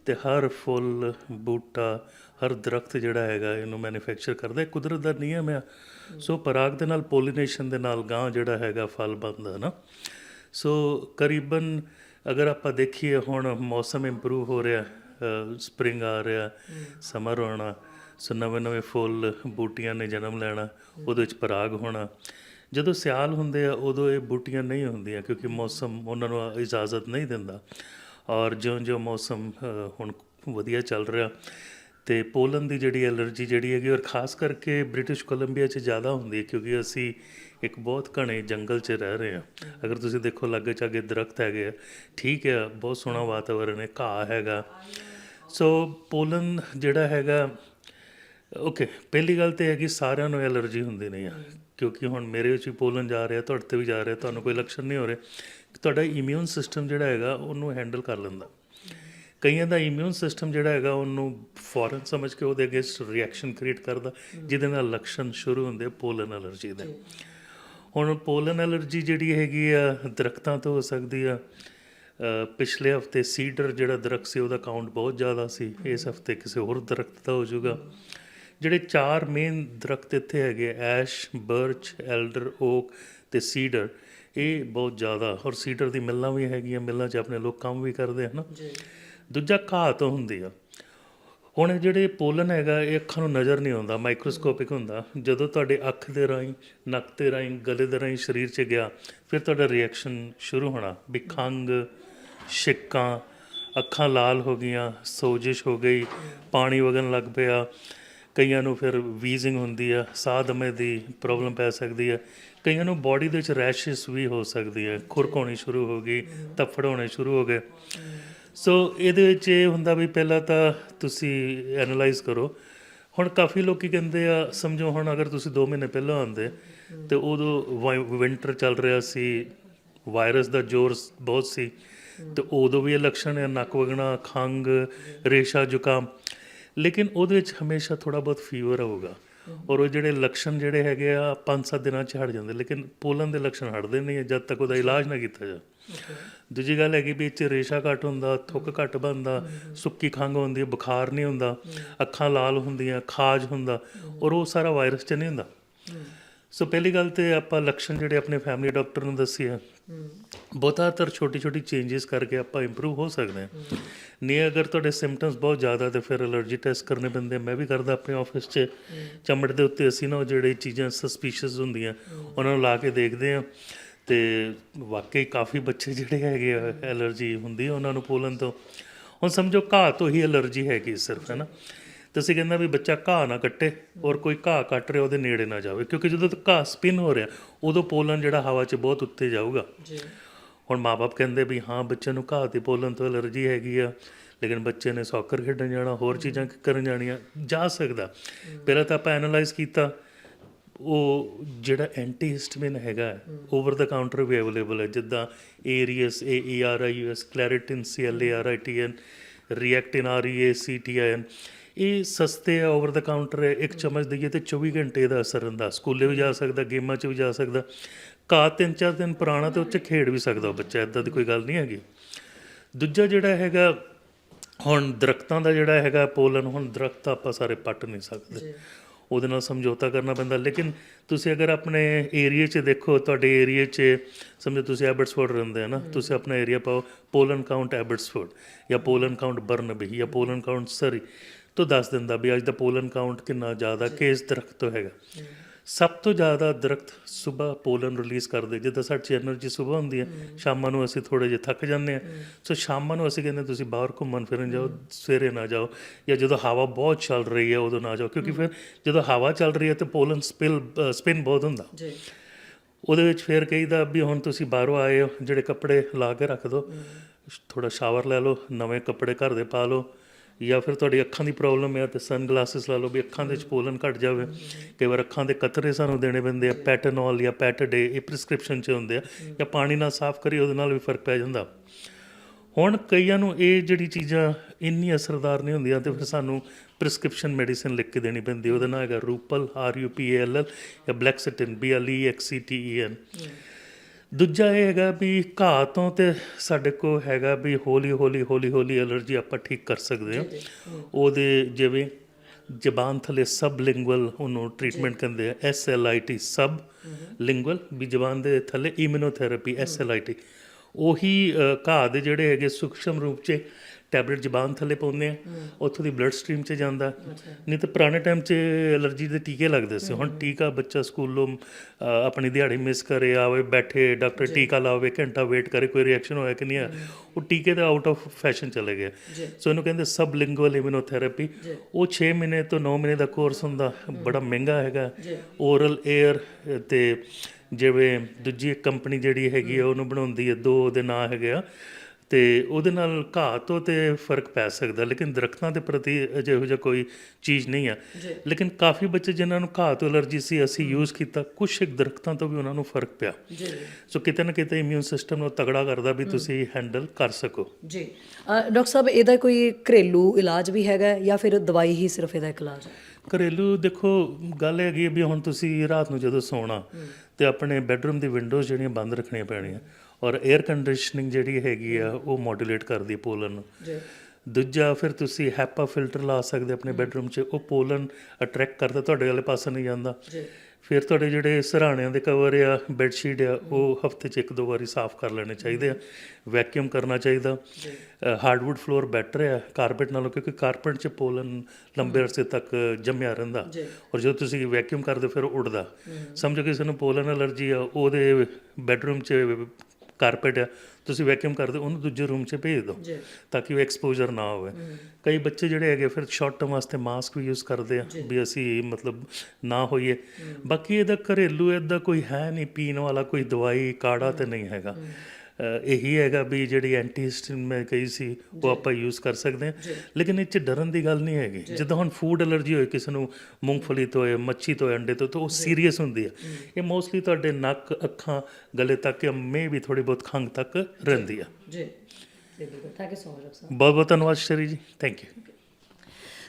ਤੇ ਹਰ ਫੁੱਲ, ਬੂਟਾ ਹਰ ਦਰਖਤ ਜਿਹੜਾ ਹੈਗਾ, ਇਹਨੂੰ ਮੈਨੂਫੈਕਚਰ ਕਰਦਾ। ਕੁਦਰਤ ਦਾ ਨਿਯਮ ਆ। ਸੋ ਪਰਾਗ ਦੇ ਨਾਲ ਪੋਲੀਨੇਸ਼ਨ ਦੇ ਨਾਲ ਗਾਂ ਜਿਹੜਾ ਹੈਗਾ, ਫਲ ਬਣਦਾ ਨਾ ਸੋ ਕਰੀਬਨ ਅਗਰ ਆਪਾਂ ਦੇਖੀਏ, ਹੁਣ ਮੌਸਮ ਇੰਪਰੂਵ ਹੋ ਰਿਹਾ ਸਪ੍ਰਿੰਗ ਆ ਰਿਹਾ ਸਮਰ ਹੋਣਾ ਸੋ ਨਵੇਂ ਨਵੇਂ ਫੁੱਲ, ਬੂਟੀਆਂ ਨੇ ਜਨਮ ਲੈਣਾ, ਉਹਦੇ ਵਿੱਚ ਪਰਾਗ ਹੋਣਾ। ਜਦੋਂ ਸਿਆਲ ਹੁੰਦੇ ਆ, ਉਦੋਂ ਇਹ ਬੂਟੀਆਂ ਨਹੀਂ ਹੁੰਦੀਆਂ, ਕਿਉਂਕਿ ਮੌਸਮ ਉਹਨਾਂ ਨੂੰ ਇਜਾਜ਼ਤ ਨਹੀਂ ਦਿੰਦਾ। ਔਰ ਜਿਉਂ-ਜਿਉਂ ਮੌਸਮ ਹੁਣ ਵਧੀਆ ਚੱਲ ਰਿਹਾ ਤੇ ਪੋਲਨ ਦੀ ਜਿਹੜੀ ਐਲਰਜੀ ਜਿਹੜੀ ਹੈਗੀ ਔਰ ਖਾਸ ਕਰਕੇ ਬ੍ਰਿਟਿਸ਼ ਕੋਲੰਬੀਆ 'ਚ ਜ਼ਿਆਦਾ ਹੁੰਦੀ ਹੈ ਕਿਉਂਕਿ ਅਸੀਂ ਇੱਕ ਬਹੁਤ ਘਣੇ ਜੰਗਲ 'ਚ ਰਹਿ ਰਹੇ ਹਾਂ। ਅਗਰ ਤੁਸੀਂ ਦੇਖੋ ਲਾਗੇ ਚਾਗੇ ਦਰਖਤ ਹੈਗੇ ਆ, ਠੀਕ ਹੈ, ਬਹੁਤ ਸੋਹਣਾ ਵਾਤਾਵਰਣ ਹੈ, ਘਾਹ ਹੈਗਾ। ਸੋ ਪੋਲਨ ਜਿਹੜਾ ਹੈਗਾ, ਓਕੇ, ਪਹਿਲੀ ਗੱਲ ਤੇ ਹੈ ਕਿ ਸਾਰਿਆਂ ਨੂੰ ਐਲਰਜੀ ਹੁੰਦੀ ਨਹੀਂ ਆ। ਕਿਉਂਕਿ ਹੁਣ ਮੇਰੇ ਵਿੱਚ ਵੀ ਪੋਲਨ ਜਾ ਰਿਹਾ, ਤੁਹਾਡੇ ਤੇ ਵੀ ਜਾ ਰਿਹਾ, ਤੁਹਾਨੂੰ ਕੋਈ ਲੱਛਣ ਨਹੀਂ ਹੋ ਰਿਹਾ। ਤੁਹਾਡਾ ਇਮਿਊਨ ਸਿਸਟਮ ਜਿਹੜਾ ਹੈਗਾ, ਉਹਨੂੰ ਹੈਂਡਲ ਕਰ ਲੈਂਦਾ। ਕਈਆਂ ਦਾ ਇਮਿਊਨ ਸਿਸਟਮ ਜਿਹੜਾ ਹੈਗਾ ਉਹਨੂੰ ਫੌਰਨ ਸਮਝ ਕੇ ਉਹਦੇ ਅਗੇਂਸਟ ਰਿਐਕਸ਼ਨ ਕ੍ਰੀਏਟ ਕਰਦਾ ਜਿਹਦੇ ਨਾਲ ਲੱਛਣ ਸ਼ੁਰੂ ਹੁੰਦੇ ਪੋਲਨ ਐਲਰਜੀ ਦੇ। ਹੁਣ ਪੋਲਨ ਐਲਰਜੀ ਜਿਹੜੀ ਹੈਗੀ ਆ ਦਰਖਤਾਂ ਤੋਂ ਹੋ ਸਕਦੀ ਆ। ਪਿਛਲੇ ਹਫ਼ਤੇ ਸੀਡਰ ਜਿਹੜਾ ਦਰਖਤ ਸੀ ਉਹਦਾ ਕਾਊਂਟ ਬਹੁਤ ਜ਼ਿਆਦਾ ਸੀ। ਇਸ ਹਫ਼ਤੇ ਕਿਸੇ ਹੋਰ ਦਰਖਤ ਦਾ ਹੋ ਜਾਊਗਾ। ਜਿਹੜੇ ਚਾਰ ਮੇਨ ਦਰਖਤ ਇੱਥੇ ਹੈਗੇ ਐਸ਼ ਬਰਚ ਐਲਡਰ ਓਕ ਤੇ ਸੀਡਰ ਇਹ ਬਹੁਤ ਜ਼ਿਆਦਾ ਔਰ ਸੀਡਰ ਦੀ ਮਿੱਲਾਂ ਵੀ ਹੈਗੀਆਂ ਮਿੱਲਾਂ 'ਚ ਆਪਣੇ ਲੋਕ ਕੰਮ ਵੀ ਕਰਦੇ ਹਨ। ਜੀ। ਦੂਜਾ ਘਾਹ ਹੁੰਦੀ ਆ। ਹੁਣ ਇਹ ਜਿਹੜੇ ਪੋਲਨ ਹੈਗਾ, ਇਹ ਅੱਖਾਂ ਨੂੰ ਨਜ਼ਰ ਨਹੀਂ ਆਉਂਦਾ ਮਾਈਕਰੋਸਕੋਪਿਕ ਹੁੰਦਾ। ਜਦੋਂ ਤੁਹਾਡੇ ਅੱਖ ਦੇ ਰਾਹੀਂ, ਨੱਕ ਦੇ ਰਾਹੀਂ, ਗਲੇ ਦੇ ਰਾਹੀਂ ਸਰੀਰ 'ਚ ਗਿਆ, ਫਿਰ ਤੁਹਾਡਾ ਰਿਐਕਸ਼ਨ ਸ਼ੁਰੂ ਹੋਣਾ ਵੀ ਖੰਗ ਛਿੱਕਾਂ, ਅੱਖਾਂ ਲਾਲ ਹੋ ਗਈਆਂ, ਸੋਜਿਸ਼ ਹੋ ਗਈ, ਪਾਣੀ ਵਗਣ ਲੱਗ ਪਿਆ। ਕਈਆਂ ਨੂੰ ਫਿਰ ਵੀਜ਼ਿੰਗ ਹੁੰਦੀ ਆ, ਸਾਹ ਦਮੇ ਦੀ ਪ੍ਰੋਬਲਮ ਪੈ ਸਕਦੀ ਹੈ ਕਈਆਂ ਨੂੰ ਬਾਡੀ ਦੇ ਵਿੱਚ ਰੈਸ਼ਸ ਵੀ ਹੋ ਸਕਦੀ ਹੈ ਖੁਰਕ ਹੋਣੀ ਸ਼ੁਰੂ ਹੋ ਗਈ, ਤਫੜ ਹੋਣੇ ਸ਼ੁਰੂ ਹੋ ਗਏ। ਸੋ ਇਹਦੇ ਵਿੱਚ ਇਹ ਹੁੰਦਾ ਵੀ ਪਹਿਲਾਂ ਤਾਂ ਤੁਸੀਂ ਐਨਾਲਾਈਜ਼ ਕਰੋ। ਹੁਣ ਕਾਫੀ ਲੋਕੀ ਕਹਿੰਦੇ ਆ, ਸਮਝੋ ਹੁਣ ਅਗਰ ਤੁਸੀਂ 2 ਮਹੀਨੇ ਪਹਿਲਾਂ ਆਉਂਦੇ, ਤੇ ਉਦੋਂ ਵਿੰਟਰ ਚੱਲ ਰਿਹਾ ਸੀ ਵਾਇਰਸ ਦਾ ਜ਼ੋਰ ਬਹੁਤ ਸੀ, ਤੇ ਉਦੋਂ ਵੀ ਇਹ ਲੱਛਣ ਹੈ ਨੱਕ ਵਗਣਾ ਖੰਗ ਰੇਸ਼ਾ, ਜ਼ੁਕਾਮ। ਲੇਕਿਨ ਉਹਦੇ ਵਿੱਚ ਹਮੇਸ਼ਾ ਥੋੜਾ ਬਹੁਤ ਫੀਵਰ ਹੋਊਗਾ ਔਰ ਉਹ ਜਿਹੜੇ ਲੱਛਣ ਜਿਹੜੇ ਹੈਗੇ ਆ 5-7 ਦਿਨਾਂ ਚ ਹਟ ਜਾਂਦੇ, ਲੇਕਿਨ ਪੋਲਨ ਦੇ ਲੱਛਣ ਹਟਦੇ ਨਹੀਂ ਹੈ ਜਦ ਤੱਕ ਉਹਦਾ ਇਲਾਜ ਨਾ ਕੀਤਾ ਜਾਵੇ। ਦੂਜੀ ਗੱਲ ਹੈਗੀ ਵੀ ਇਹ 'ਚ ਰੇਸ਼ਾ ਘੱਟ ਹੁੰਦਾ, ਥੁੱਕ ਘੱਟ ਬਣਦਾ, ਸੁੱਕੀ ਖੰਘ ਹੁੰਦੀ, ਬੁਖਾਰ ਨਹੀਂ ਹੁੰਦਾ, ਅੱਖਾਂ ਲਾਲ ਹੁੰਦੀਆਂ, ਖਾਜ ਹੁੰਦਾ ਔਰ ਉਹ ਸਾਰਾ ਵਾਇਰਸ 'ਚ ਨਹੀਂ ਹੁੰਦਾ। ਸੋ ਪਹਿਲੀ ਗੱਲ ਤੇ ਆਪਾਂ ਲੱਛਣ ਜਿਹੜੇ ਆਪਣੇ ਫੈਮਿਲੀ ਡਾਕਟਰ ਨੂੰ ਦੱਸੇ ਆ ਬਹੁਤਾਤਰ ਛੋਟੀ ਛੋਟੀ ਚੇਂਜਸ ਕਰਕੇ ਆਪਾਂ ਇੰਪਰੂਵ ਹੋ ਸਕਦੇ ਹਾਂ ਨਹੀਂ, ਅਗਰ ਤੁਹਾਡੇ ਸਿੰਪਟਮਸ ਬਹੁਤ ਜ਼ਿਆਦਾ ਤੇ ਫਿਰ ਅਲਰਜੀ ਟੈਸਟ ਕਰਨੇ ਪੈਂਦੇ ਮੈਂ ਵੀ ਕਰਦਾ ਆਪਣੇ ਆਫਿਸ 'ਚ। ਚਮੜ ਦੇ ਉੱਤੇ ਅਸੀਂ ਨਾ ਉਹ ਜਿਹੜੇ ਚੀਜ਼ਾਂ ਸਸਪੀਸ਼ੀਅਸ ਹੁੰਦੀਆਂ, ਉਹਨਾਂ ਨੂੰ ਲਾ ਕੇ ਦੇਖਦੇ ਆ। ਤੇ ਵਾਕਈ ਕਾਫੀ ਬੱਚੇ ਜਿਹੜੇ ਹੈਗੇ ਆ ਐਲਰਜੀ ਹੁੰਦੀ ਉਹਨਾਂ ਨੂੰ ਪੋਲਨ ਤੋਂ। ਹੁਣ ਸਮਝੋ ਘਾਹ ਤੋਂ ਹੀ ਐਲਰਜੀ ਹੈਗੀ ਸਿਰਫ ਹੈ ਨਾ? ਤੁਸੀਂ ਕਹਿੰਦਾ ਵੀ ਬੱਚਾ ਘਾਹ ਨਾ ਕੱਟੇ ਔਰ ਕੋਈ ਘਾਹ ਕੱਟ ਰਿਹਾ ਉਹਦੇ ਨੇੜੇ ਨਾ ਜਾਵੇ ਕਿਉਂਕਿ ਜਦੋਂ ਤੱਕ ਘਾਹ ਸਪਿਨ ਹੋ ਰਿਹਾ ਉਦੋਂ ਪੋਲਨ ਜਿਹੜਾ ਹਵਾ 'ਚ ਬਹੁਤ ਉੱਤੇ ਜਾਊਗਾ। ਜੀ। ਹੁਣ ਮਾਪੇ ਕਹਿੰਦੇ ਵੀ ਹਾਂ ਬੱਚੇ ਨੂੰ ਘਾਹ ਤੇ ਪੋਲਨ ਤੋਂ ਐਲਰਜੀ ਹੈਗੀ ਆ ਲੇਕਿਨ ਬੱਚੇ ਨੇ ਸੌਕਰ ਖੇਡਣ ਜਾਣਾ ਹੋਰ ਚੀਜ਼ਾਂ ਕਰਨ ਜਾਣੀਆਂ ਜਾ ਸਕਦਾ। ਪਹਿਲਾਂ ਤਾਂ ਆਪਾਂ ਐਨਾਲਾਈਜ਼ ਕੀਤਾ ਉਹ ਜਿਹੜਾ ਐਂਟੀ ਹਿਸਟਮਿਨ ਹੈਗਾ ਓਵਰ ਦਾ ਕਾਊਂਟਰ ਵੀ ਅਵੇਲੇਬਲ ਹੈ, ਜਿੱਦਾਂ Aerius A E R I U S Claritin C L A R I T N Reactine R E A C T I N ਇਹ ਸਸਤੇ ਆ ਓਵਰ ਦਾ ਕਾਊਂਟਰ ਹੈ, ਇੱਕ ਚਮਚ ਦਈਏ ਤੇ 24 ਘੰਟੇ ਦਾ ਅਸਰ ਹੁੰਦਾ। ਸਕੂਲੇ ਵੀ ਜਾ ਸਕਦਾ, ਗੇਮਾਂ 'ਚ ਵੀ ਜਾ ਸਕਦਾ। ਕਾ ਤਿੰਨ ਚਾਰ ਦਿਨ ਪੁਰਾਣਾ ਤੇ ਉਹ 'ਚ ਖੇਡ ਵੀ ਸਕਦਾ ਬੱਚਾ ਇਦਾਂ ਦੀ ਕੋਈ ਗੱਲ ਨਹੀਂ ਹੈਗੀ। ਦੂਜਾ ਜਿਹੜਾ ਹੈਗਾ, ਹੁਣ ਦਰਖਤਾਂ ਦਾ ਜਿਹੜਾ ਹੈਗਾ, ਪੋਲਨ, ਹੁਣ ਦਰਖਤ ਆਪਾਂ ਸਾਰੇ ਪੱਟ ਨਹੀਂ ਸਕਦੇ। ਉਹਦੇ ਨਾਲ ਸਮਝੌਤਾ ਕਰਨਾ ਪੈਂਦਾ। ਲੇਕਿਨ ਤੁਸੀਂ ਅਗਰ ਆਪਣੇ ਏਰੀਆ 'ਚ ਦੇਖੋ ਤੁਹਾਡੇ ਏਰੀਆ 'ਚ ਸਮਝੋ ਤੁਸੀਂ ਐਬਟਸਫੋਰਡ ਰਹਿੰਦੇ ਆ ਨਾ ਤੁਸੀਂ ਆਪਣਾ ਏਰੀਆ ਪਾਓ ਪੋਲਨ ਕਾਊਂਟ ਐਬਟਸਫੋਰਡ ਜਾਂ ਪੋਲਨ ਕਾਊਂਟ ਬਰਨਬੀ ਜਾਂ ਪੋਲਨ ਕਾਊਂਟ ਸਰੀ। ਤੋਂ ਦੱਸ ਦਿੰਦਾ ਵੀ ਅੱਜ ਦਾ ਪੋਲਨ ਕਾਊਂਟ ਕਿੰਨਾ ਜ਼ਿਆਦਾ ਕਿਸ ਦਰਖਤ ਤੋਂ ਹੈਗਾ। ਸਭ ਤੋਂ ਜ਼ਿਆਦਾ ਦਰਖਤ ਸਵੇਰ ਪੋਲਨ ਰਿਲੀਜ਼ ਕਰਦੇ ਜਿੱਦਾਂ ਸਾਡੀ એનર્ਜੀ ਸਵੇਰ ਹੁੰਦੀ ਹੈ ਸ਼ਾਮਾਂ ਨੂੰ ਅਸੀਂ ਥੋੜੇ ਜਿਹਾ ਥੱਕ ਜਾਂਦੇ ਹਾਂ। ਸੋ ਸ਼ਾਮਾਂ ਨੂੰ ਅਸੀਂ ਕਹਿੰਦੇ ਤੁਸੀਂ ਬਾਹਰ ਘੁੰਮਣ ਫਿਰਨ ਜਾਓ ਸਵੇਰੇ ਨਾ ਜਾਓ ਜਾਂ ਜਦੋਂ ਹਵਾ ਬਹੁਤ ਚੱਲ ਰਹੀ ਹੈ ਉਦੋਂ ਨਾ ਜਾਓ ਕਿਉਂਕਿ ਫਿਰ ਜਦੋਂ ਹਵਾ ਚੱਲ ਰਹੀ ਹੈ ਤੇ ਪੋਲਨ ਸਪਿਲ ਸਪਿਨ ਬਹੁਤ ਹੁੰਦਾ। ਜੀ। ਉਹਦੇ ਵਿੱਚ ਫਿਰ ਕਹੀਦਾ ਵੀ ਹੁਣ ਤੁਸੀਂ ਬਾਹਰੋਂ ਆਏ ਹੋ ਜਿਹੜੇ ਕੱਪੜੇ ਲਾ ਕੇ ਰੱਖ ਦਿਓ ਥੋੜਾ ਸ਼ਾਵਰ ਲੈ ਲਓ ਨਵੇਂ ਕੱਪੜੇ ਘਰ ਦੇ ਪਾ ਲਓ ਜਾਂ ਫਿਰ ਤੁਹਾਡੀ ਅੱਖਾਂ ਦੀ ਪ੍ਰੋਬਲਮ ਹੈ ਤੇ ਸਨ ਗਲਾਸਿਸ ਲਾ ਲਓ ਵੀ ਅੱਖਾਂ ਦੇ ਵਿੱਚ ਪੋਲਨ ਘਟ ਜਾਵੇ। ਕਈ ਵਾਰ ਅੱਖਾਂ ਦੇ ਕਤਰੇ ਸਾਨੂੰ ਦੇਣੇ ਪੈਂਦੇ ਆ ਪੈਟਨੋਲ ਜਾਂ ਪੈਟਡੇ ਇਹ ਪ੍ਰਿਸਕ੍ਰਿਪਸ਼ਨ 'ਚ ਹੁੰਦੇ ਆ। ਜਾਂ ਪਾਣੀ ਨਾਲ ਸਾਫ਼ ਕਰੀ ਉਹਦੇ ਨਾਲ ਵੀ ਫ਼ਰਕ ਪੈ ਜਾਂਦਾ। ਹੁਣ ਕਈਆਂ ਨੂੰ ਇਹ ਜਿਹੜੀ ਚੀਜ਼ਾਂ ਇੰਨੀ ਅਸਰਦਾਰ ਨਹੀਂ ਹੁੰਦੀਆਂ ਤੇ ਫਿਰ ਸਾਨੂੰ ਪ੍ਰਿਸਕ੍ਰਿਪਸ਼ਨ ਮੈਡੀਸਿਨ ਲਿਖ ਕੇ ਦੇਣੀ ਪੈਂਦੀ ਉਹਦਾ ਨਾਂ ਹੈਗਾ Rupall R U P L L ਜਾਂ Blexten B L E X C T E N ਦੂਜਾ ਇਹ ਹੈਗਾ ਵੀ ਘਾਹ ਤੋਂ ਤੇ ਸਾਡੇ ਕੋ ਹੈਗਾ ਵੀ ਹੌਲੀ ਹੌਲੀ ਹੌਲੀ ਹੌਲੀ ਐਲਰਜੀ ਆਪਾਂ ਠੀਕ ਕਰ ਸਕਦੇ ਹਾਂ। ਉਹਦੇ ਜਿਵੇਂ ਜ਼ਬਾਨ ਥਲੇ ਸਬ ਲਿੰਗੁਅਲ ਉਹਨੂੰ ਟ੍ਰੀਟਮੈਂਟ ਕਹਿੰਦੇ ਆ S L I T sublingual ਵੀ ਜ਼ਬਾਨ ਦੇ ਥੱਲੇ immunotherapy S L I T ਉਹੀ ਘਾਹ ਦੇ ਜਿਹੜੇ ਹੈਗੇ ਸੂਖਸ਼ਮ ਰੂਪ 'ਚ ਟੈਬਲੇਟ ਜ਼ਬਾਨ ਥੱਲੇ ਪਾਉਂਦੇ ਆ ਉੱਥੋਂ ਦੀ ਬਲੱਡ ਸਟ੍ਰੀਮ 'ਚ ਜਾਂਦਾ। ਨਹੀਂ ਤਾਂ ਪੁਰਾਣੇ ਟਾਈਮ 'ਚ ਐਲਰਜੀ ਦੇ ਟੀਕੇ ਲੱਗਦੇ ਸੀ। ਹੁਣ ਟੀਕਾ ਬੱਚਾ ਸਕੂਲੋਂ ਆਪਣੀ ਦਿਹਾੜੀ ਮਿਸ ਕਰੇ ਆਵੇ ਬੈਠੇ ਡਾਕਟਰ ਟੀਕਾ ਲਾਵੇ ਘੰਟਾ ਵੇਟ ਕਰੇ ਕੋਈ ਰਿਐਕਸ਼ਨ ਹੋਇਆ ਕਿ ਨਹੀਂ ਆ ਉਹ ਟੀਕੇ ਦਾ ਆਊਟ ਆਫ ਫੈਸ਼ਨ ਚਲੇ ਗਿਆ ਸੋ ਇਹਨੂੰ ਕਹਿੰਦੇ ਸਬ ਲਿੰਗੁਅਲ ਇਮਿਊਨੋਥੈਰੇਪੀ ਉਹ 6 ਮਹੀਨੇ ਤੋਂ 9 ਮਹੀਨੇ ਦਾ ਕੋਰਸ ਹੁੰਦਾ ਬੜਾ ਮਹਿੰਗਾ ਹੈਗਾ। ਓਰਲ 에ਅਰ ਤੇ ਜਿਵੇਂ ਦੂਜੀ ਇੱਕ ਕੰਪਨੀ ਜਿਹੜੀ ਹੈਗੀ ਆ ਉਹਨੂੰ ਬਣਾਉਂਦੀ ਹੈ ਦੋ ਉਹਦੇ ਨਾਂ ਹੈਗੇ ਆ। ਤੇ ਉਹਦੇ ਨਾਲ ਘਾਹ ਤੋਂ ਤੇ ਫ਼ਰਕ ਪੈ ਸਕਦਾ ਲੇਕਿਨ ਦਰਖਤਾਂ ਦੇ ਪ੍ਰਤੀ ਅਜੇ ਇਹੋ ਜਿਹਾ ਕੋਈ ਚੀਜ਼ ਨਹੀਂ ਆ। ਲੇਕਿਨ ਕਾਫੀ ਬੱਚੇ ਜਿਨ੍ਹਾਂ ਨੂੰ ਘਾਹ ਤੋਂ ਐਲਰਜੀ ਸੀ ਅਸੀਂ ਯੂਜ਼ ਕੀਤਾ ਕੁਝ ਇੱਕ ਦਰਖਤਾਂ ਤੋਂ ਵੀ ਉਹਨਾਂ ਨੂੰ ਫ਼ਰਕ ਪਿਆ। ਜੀ। ਸੋ ਕਿਤੇ ਨਾ ਕਿਤੇ ਇਮਿਊਨ ਸਿਸਟਮ ਨੂੰ ਤਗੜਾ ਕਰਦਾ ਵੀ ਤੁਸੀਂ ਹੈਂਡਲ ਕਰ ਸਕੋ। ਜੀ। ਡਾਕਟਰ ਸਾਹਿਬ ਇਹਦਾ ਕੋਈ ਘਰੇਲੂ ਇਲਾਜ ਵੀ ਹੈਗਾ ਜਾਂ ਫਿਰ ਦਵਾਈ ਹੀ ਸਿਰਫ ਇਹਦਾ ਇੱਕ ਇਲਾਜ ਹੈ? ਘਰੇਲੂ ਦੇਖੋ ਗੱਲ ਹੈਗੀ ਹੈ ਵੀ ਹੁਣ ਤੁਸੀਂ ਰਾਤ ਨੂੰ ਜਦੋਂ ਸੌਣਾ ਤੇ ਆਪਣੇ ਬੈੱਡਰੂਮ ਦੀ ਵਿੰਡੋਜ਼ ਜਿਹੜੀਆਂ ਬੰਦ ਰੱਖਣੀਆਂ ਪੈਣੀਆਂ ਔਰ 에ਅਰ ਕੰਡੀਸ਼ਨਿੰਗ ਜਿਹੜੀ ਹੈਗੀ ਆ ਉਹ ਮੋਡੂਲੇਟ ਕਰਦੀ ਪੋਲਨ ਨੂੰ। ਜੀ। ਦੂਜਾ ਫਿਰ ਤੁਸੀਂ ਹੈਪਾ ਫਿਲਟਰ ਲਾ ਸਕਦੇ ਆਪਣੇ ਬੈੱਡਰੂਮ 'ਚ ਉਹ ਪੋਲਨ ਅਟਰੈਕਟ ਕਰਦਾ ਤੁਹਾਡੇ ਵਾਲੇ ਪਾਸੇ ਨਹੀਂ ਜਾਂਦਾ। ਜੀ। ਫਿਰ ਤੁਹਾਡੇ ਜਿਹੜੇ ਸਰਾਣਿਆਂ ਦੇ ਕਵਰ ਆ ਬੈੱਡ ਸ਼ੀਟ ਆ ਉਹ ਹਫ਼ਤੇ 'ਚ ਇੱਕ ਦੋ ਵਾਰੀ ਸਾਫ਼ ਕਰ ਲੈਣੇ ਚਾਹੀਦੇ ਆ ਵੈਕਿਊਮ ਕਰਨਾ ਚਾਹੀਦਾ। ਹਾਰਡਵੁੱਡ ਫਲੋਰ ਬੈਟਰ ਆ ਕਾਰਪੇਟ ਨਾਲੋਂ ਕਿਉਂਕਿ ਕਾਰਪੇਟ 'ਚ ਪੋਲਨ ਲੰਬੇ ਅਰਸੇ ਤੱਕ ਜੰਮਿਆ ਰਹਿੰਦਾ। ਜੀ। ਔਰ ਜਦੋਂ ਤੁਸੀਂ ਵੈਕਿਊਮ ਕਰਦੇ ਫਿਰ ਉੱਡਦਾ। ਸਮਝੋ ਕਿਸੇ ਨੂੰ ਪੋਲਨ ਅਲਰਜੀ ਆ ਉਹਦੇ ਬੈੱਡਰੂਮ 'ਚ ਕਾਰਪੇਟ ਆ ਤੁਸੀਂ ਵੈਕਿਊਮ ਕਰਦੇ ਹੋ, ਉਹਨੂੰ ਦੂਜੇ ਰੂਮ 'ਚ ਭੇਜ ਦਿਓ ਤਾਂ ਕਿ ਉਹ ਐਕਸਪੋਜ਼ਰ ਨਾ ਹੋਵੇ। ਕਈ ਬੱਚੇ ਜਿਹੜੇ ਹੈਗੇ ਫਿਰ ਸ਼ਾਰਟ ਟਰਮ ਵਾਸਤੇ ਮਾਸਕ ਵੀ ਯੂਜ਼ ਕਰਦੇ ਆ ਵੀ ਅਸੀਂ ਮਤਲਬ ਨਾ ਹੋਈਏ। ਬਾਕੀ ਇਹਦਾ ਘਰੇਲੂ ਇਹਦਾ ਕੋਈ ਹੈ ਨਹੀਂ ਪੀਣ ਵਾਲਾ ਕੋਈ ਦਵਾਈ ਕਾੜਾ ਤੇ ਨਹੀਂ ਹੈਗਾ। ਇਹੀ ਹੈਗਾ ਵੀ ਜਿਹੜੀ ਐਂਟੀਹਿਸਟਿਨ ਮੈਂ ਕਹੀ ਸੀ ਉਹ ਆਪਾਂ ਯੂਜ਼ ਕਰ ਸਕਦੇ ਹਾਂ। ਲੇਕਿਨ ਇਹ ਚ ਡਰਨ ਦੀ ਗੱਲ ਨਹੀਂ ਹੈਗੀ। ਜਿੱਦਾਂ ਹੁਣ ਫੂਡ ਐਲਰਜੀ ਹੋਏ ਕਿਸੇ ਨੂੰ ਮੂੰਗਫਲੀ ਤੋਂ ਹੈ ਮੱਛੀ ਤੋਂ ਅੰਡੇ ਤੋਂ ਤਾਂ ਉਹ ਸੀਰੀਅਸ ਹੁੰਦੀ ਹੈ। ਇਹ ਮੋਸਟਲੀ ਤੁਹਾਡੇ ਨੱਕ ਅੱਖਾਂ ਗਲੇ ਤੱਕ ਜਾਂ ਮੇ ਵੀ ਥੋੜੀ ਬਹੁਤ ਖੰਗ ਤੱਕ ਰਹਿੰਦੀ ਆ। ਜੀ। ਬਿਲਕੁਲ। ਥੈਂਕ ਯੂ ਸੋ ਮਚ ਬਹੁਤ ਬਹੁਤ ਧੰਨਵਾਦ ਸ਼ਰੀ ਜੀ। ਥੈਂਕ ਯੂ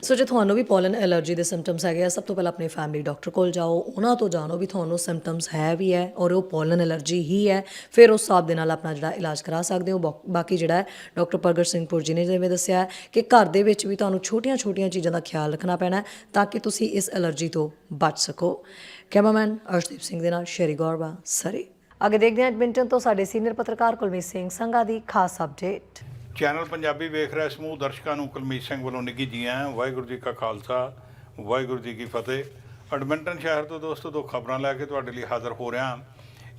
ਸੋ ਜੇ ਤੁਹਾਨੂੰ ਵੀ ਪੋਲਨ ਐਲਰਜੀ ਦੇ ਸਿੰਪਟਮਸ ਹੈਗੇ ਆ, ਸਭ ਤੋਂ ਪਹਿਲਾਂ ਆਪਣੇ ਫੈਮਿਲੀ ਡਾਕਟਰ ਕੋਲ ਜਾਓ, ਉਹਨਾਂ ਤੋਂ ਜਾਣੋ ਵੀ ਤੁਹਾਨੂੰ ਸਿੰਪਟਮਸ ਹੈ ਵੀ ਹੈ ਔਰ ਉਹ ਪੋਲਨ ਐਲਰਜੀ ਹੀ ਹੈ, ਫਿਰ ਉਸ ਹਿਸਾਬ ਦੇ ਨਾਲ ਆਪਣਾ ਜਿਹੜਾ ਇਲਾਜ ਕਰਾ ਸਕਦੇ ਹੋ। ਬਾ- ਬਾਕੀ ਜਿਹੜਾ ਡਾਕਟਰ ਪ੍ਰਗਟ ਸਿੰਘ ਪੁਰ ਜੀ ਨੇ ਜਿਵੇਂ ਦੱਸਿਆ ਕਿ ਘਰ ਦੇ ਵਿੱਚ ਵੀ ਤੁਹਾਨੂੰ ਛੋਟੀਆਂ-ਛੋਟੀਆਂ ਚੀਜ਼ਾਂ ਦਾ ਖਿਆਲ ਰੱਖਣਾ ਪੈਣਾ ਤਾਂ ਕਿ ਤੁਸੀਂ ਇਸ ਐਲਰਜੀ ਤੋਂ ਬਚ ਸਕੋ। ਕੈਮਰਾਮੈਨ ਅਰਸ਼ਦੀਪ ਸਿੰਘ ਦੇ ਨਾਲ ਸ਼ੇਰੀ ਗੌਰਵਾ, ਸਰੀ। ਅੱਗੇ ਦੇਖਦੇ ਹਾਂ ਐਡਮਿੰਟਨ ਤੋਂ ਸਾਡੇ ਸੀਨੀਅਰ ਪੱਤਰਕਾਰ ਕੁਲਮੀਤ ਸਿੰਘ ਸੰਘਾ ਦੀ ਖਾਸ ਅਪਡੇਟ ਚੈਨਲ ਪੰਜਾਬੀ ਵੇਖ ਰਿਹਾ ਸਮੂਹ ਦਰਸ਼ਕਾਂ ਨੂੰ ਕੁਲਮੀਤ ਸਿੰਘ ਵੱਲੋਂ ਨਿੱਘੀ ਜੀ ਆਇਆਂ ਵਾਹਿਗੁਰੂ ਜੀ ਕਾ ਖਾਲਸਾ, ਵਾਹਿਗੁਰੂ ਜੀ ਕੀ ਫਤਿਹ। ਐਡਮਿੰਟਨ ਸ਼ਹਿਰ ਤੋਂ ਦੋਸਤੋ, ਦੋ ਖਬਰਾਂ ਲੈ ਕੇ ਤੁਹਾਡੇ ਲਈ ਹਾਜ਼ਰ ਹੋ ਰਿਹਾ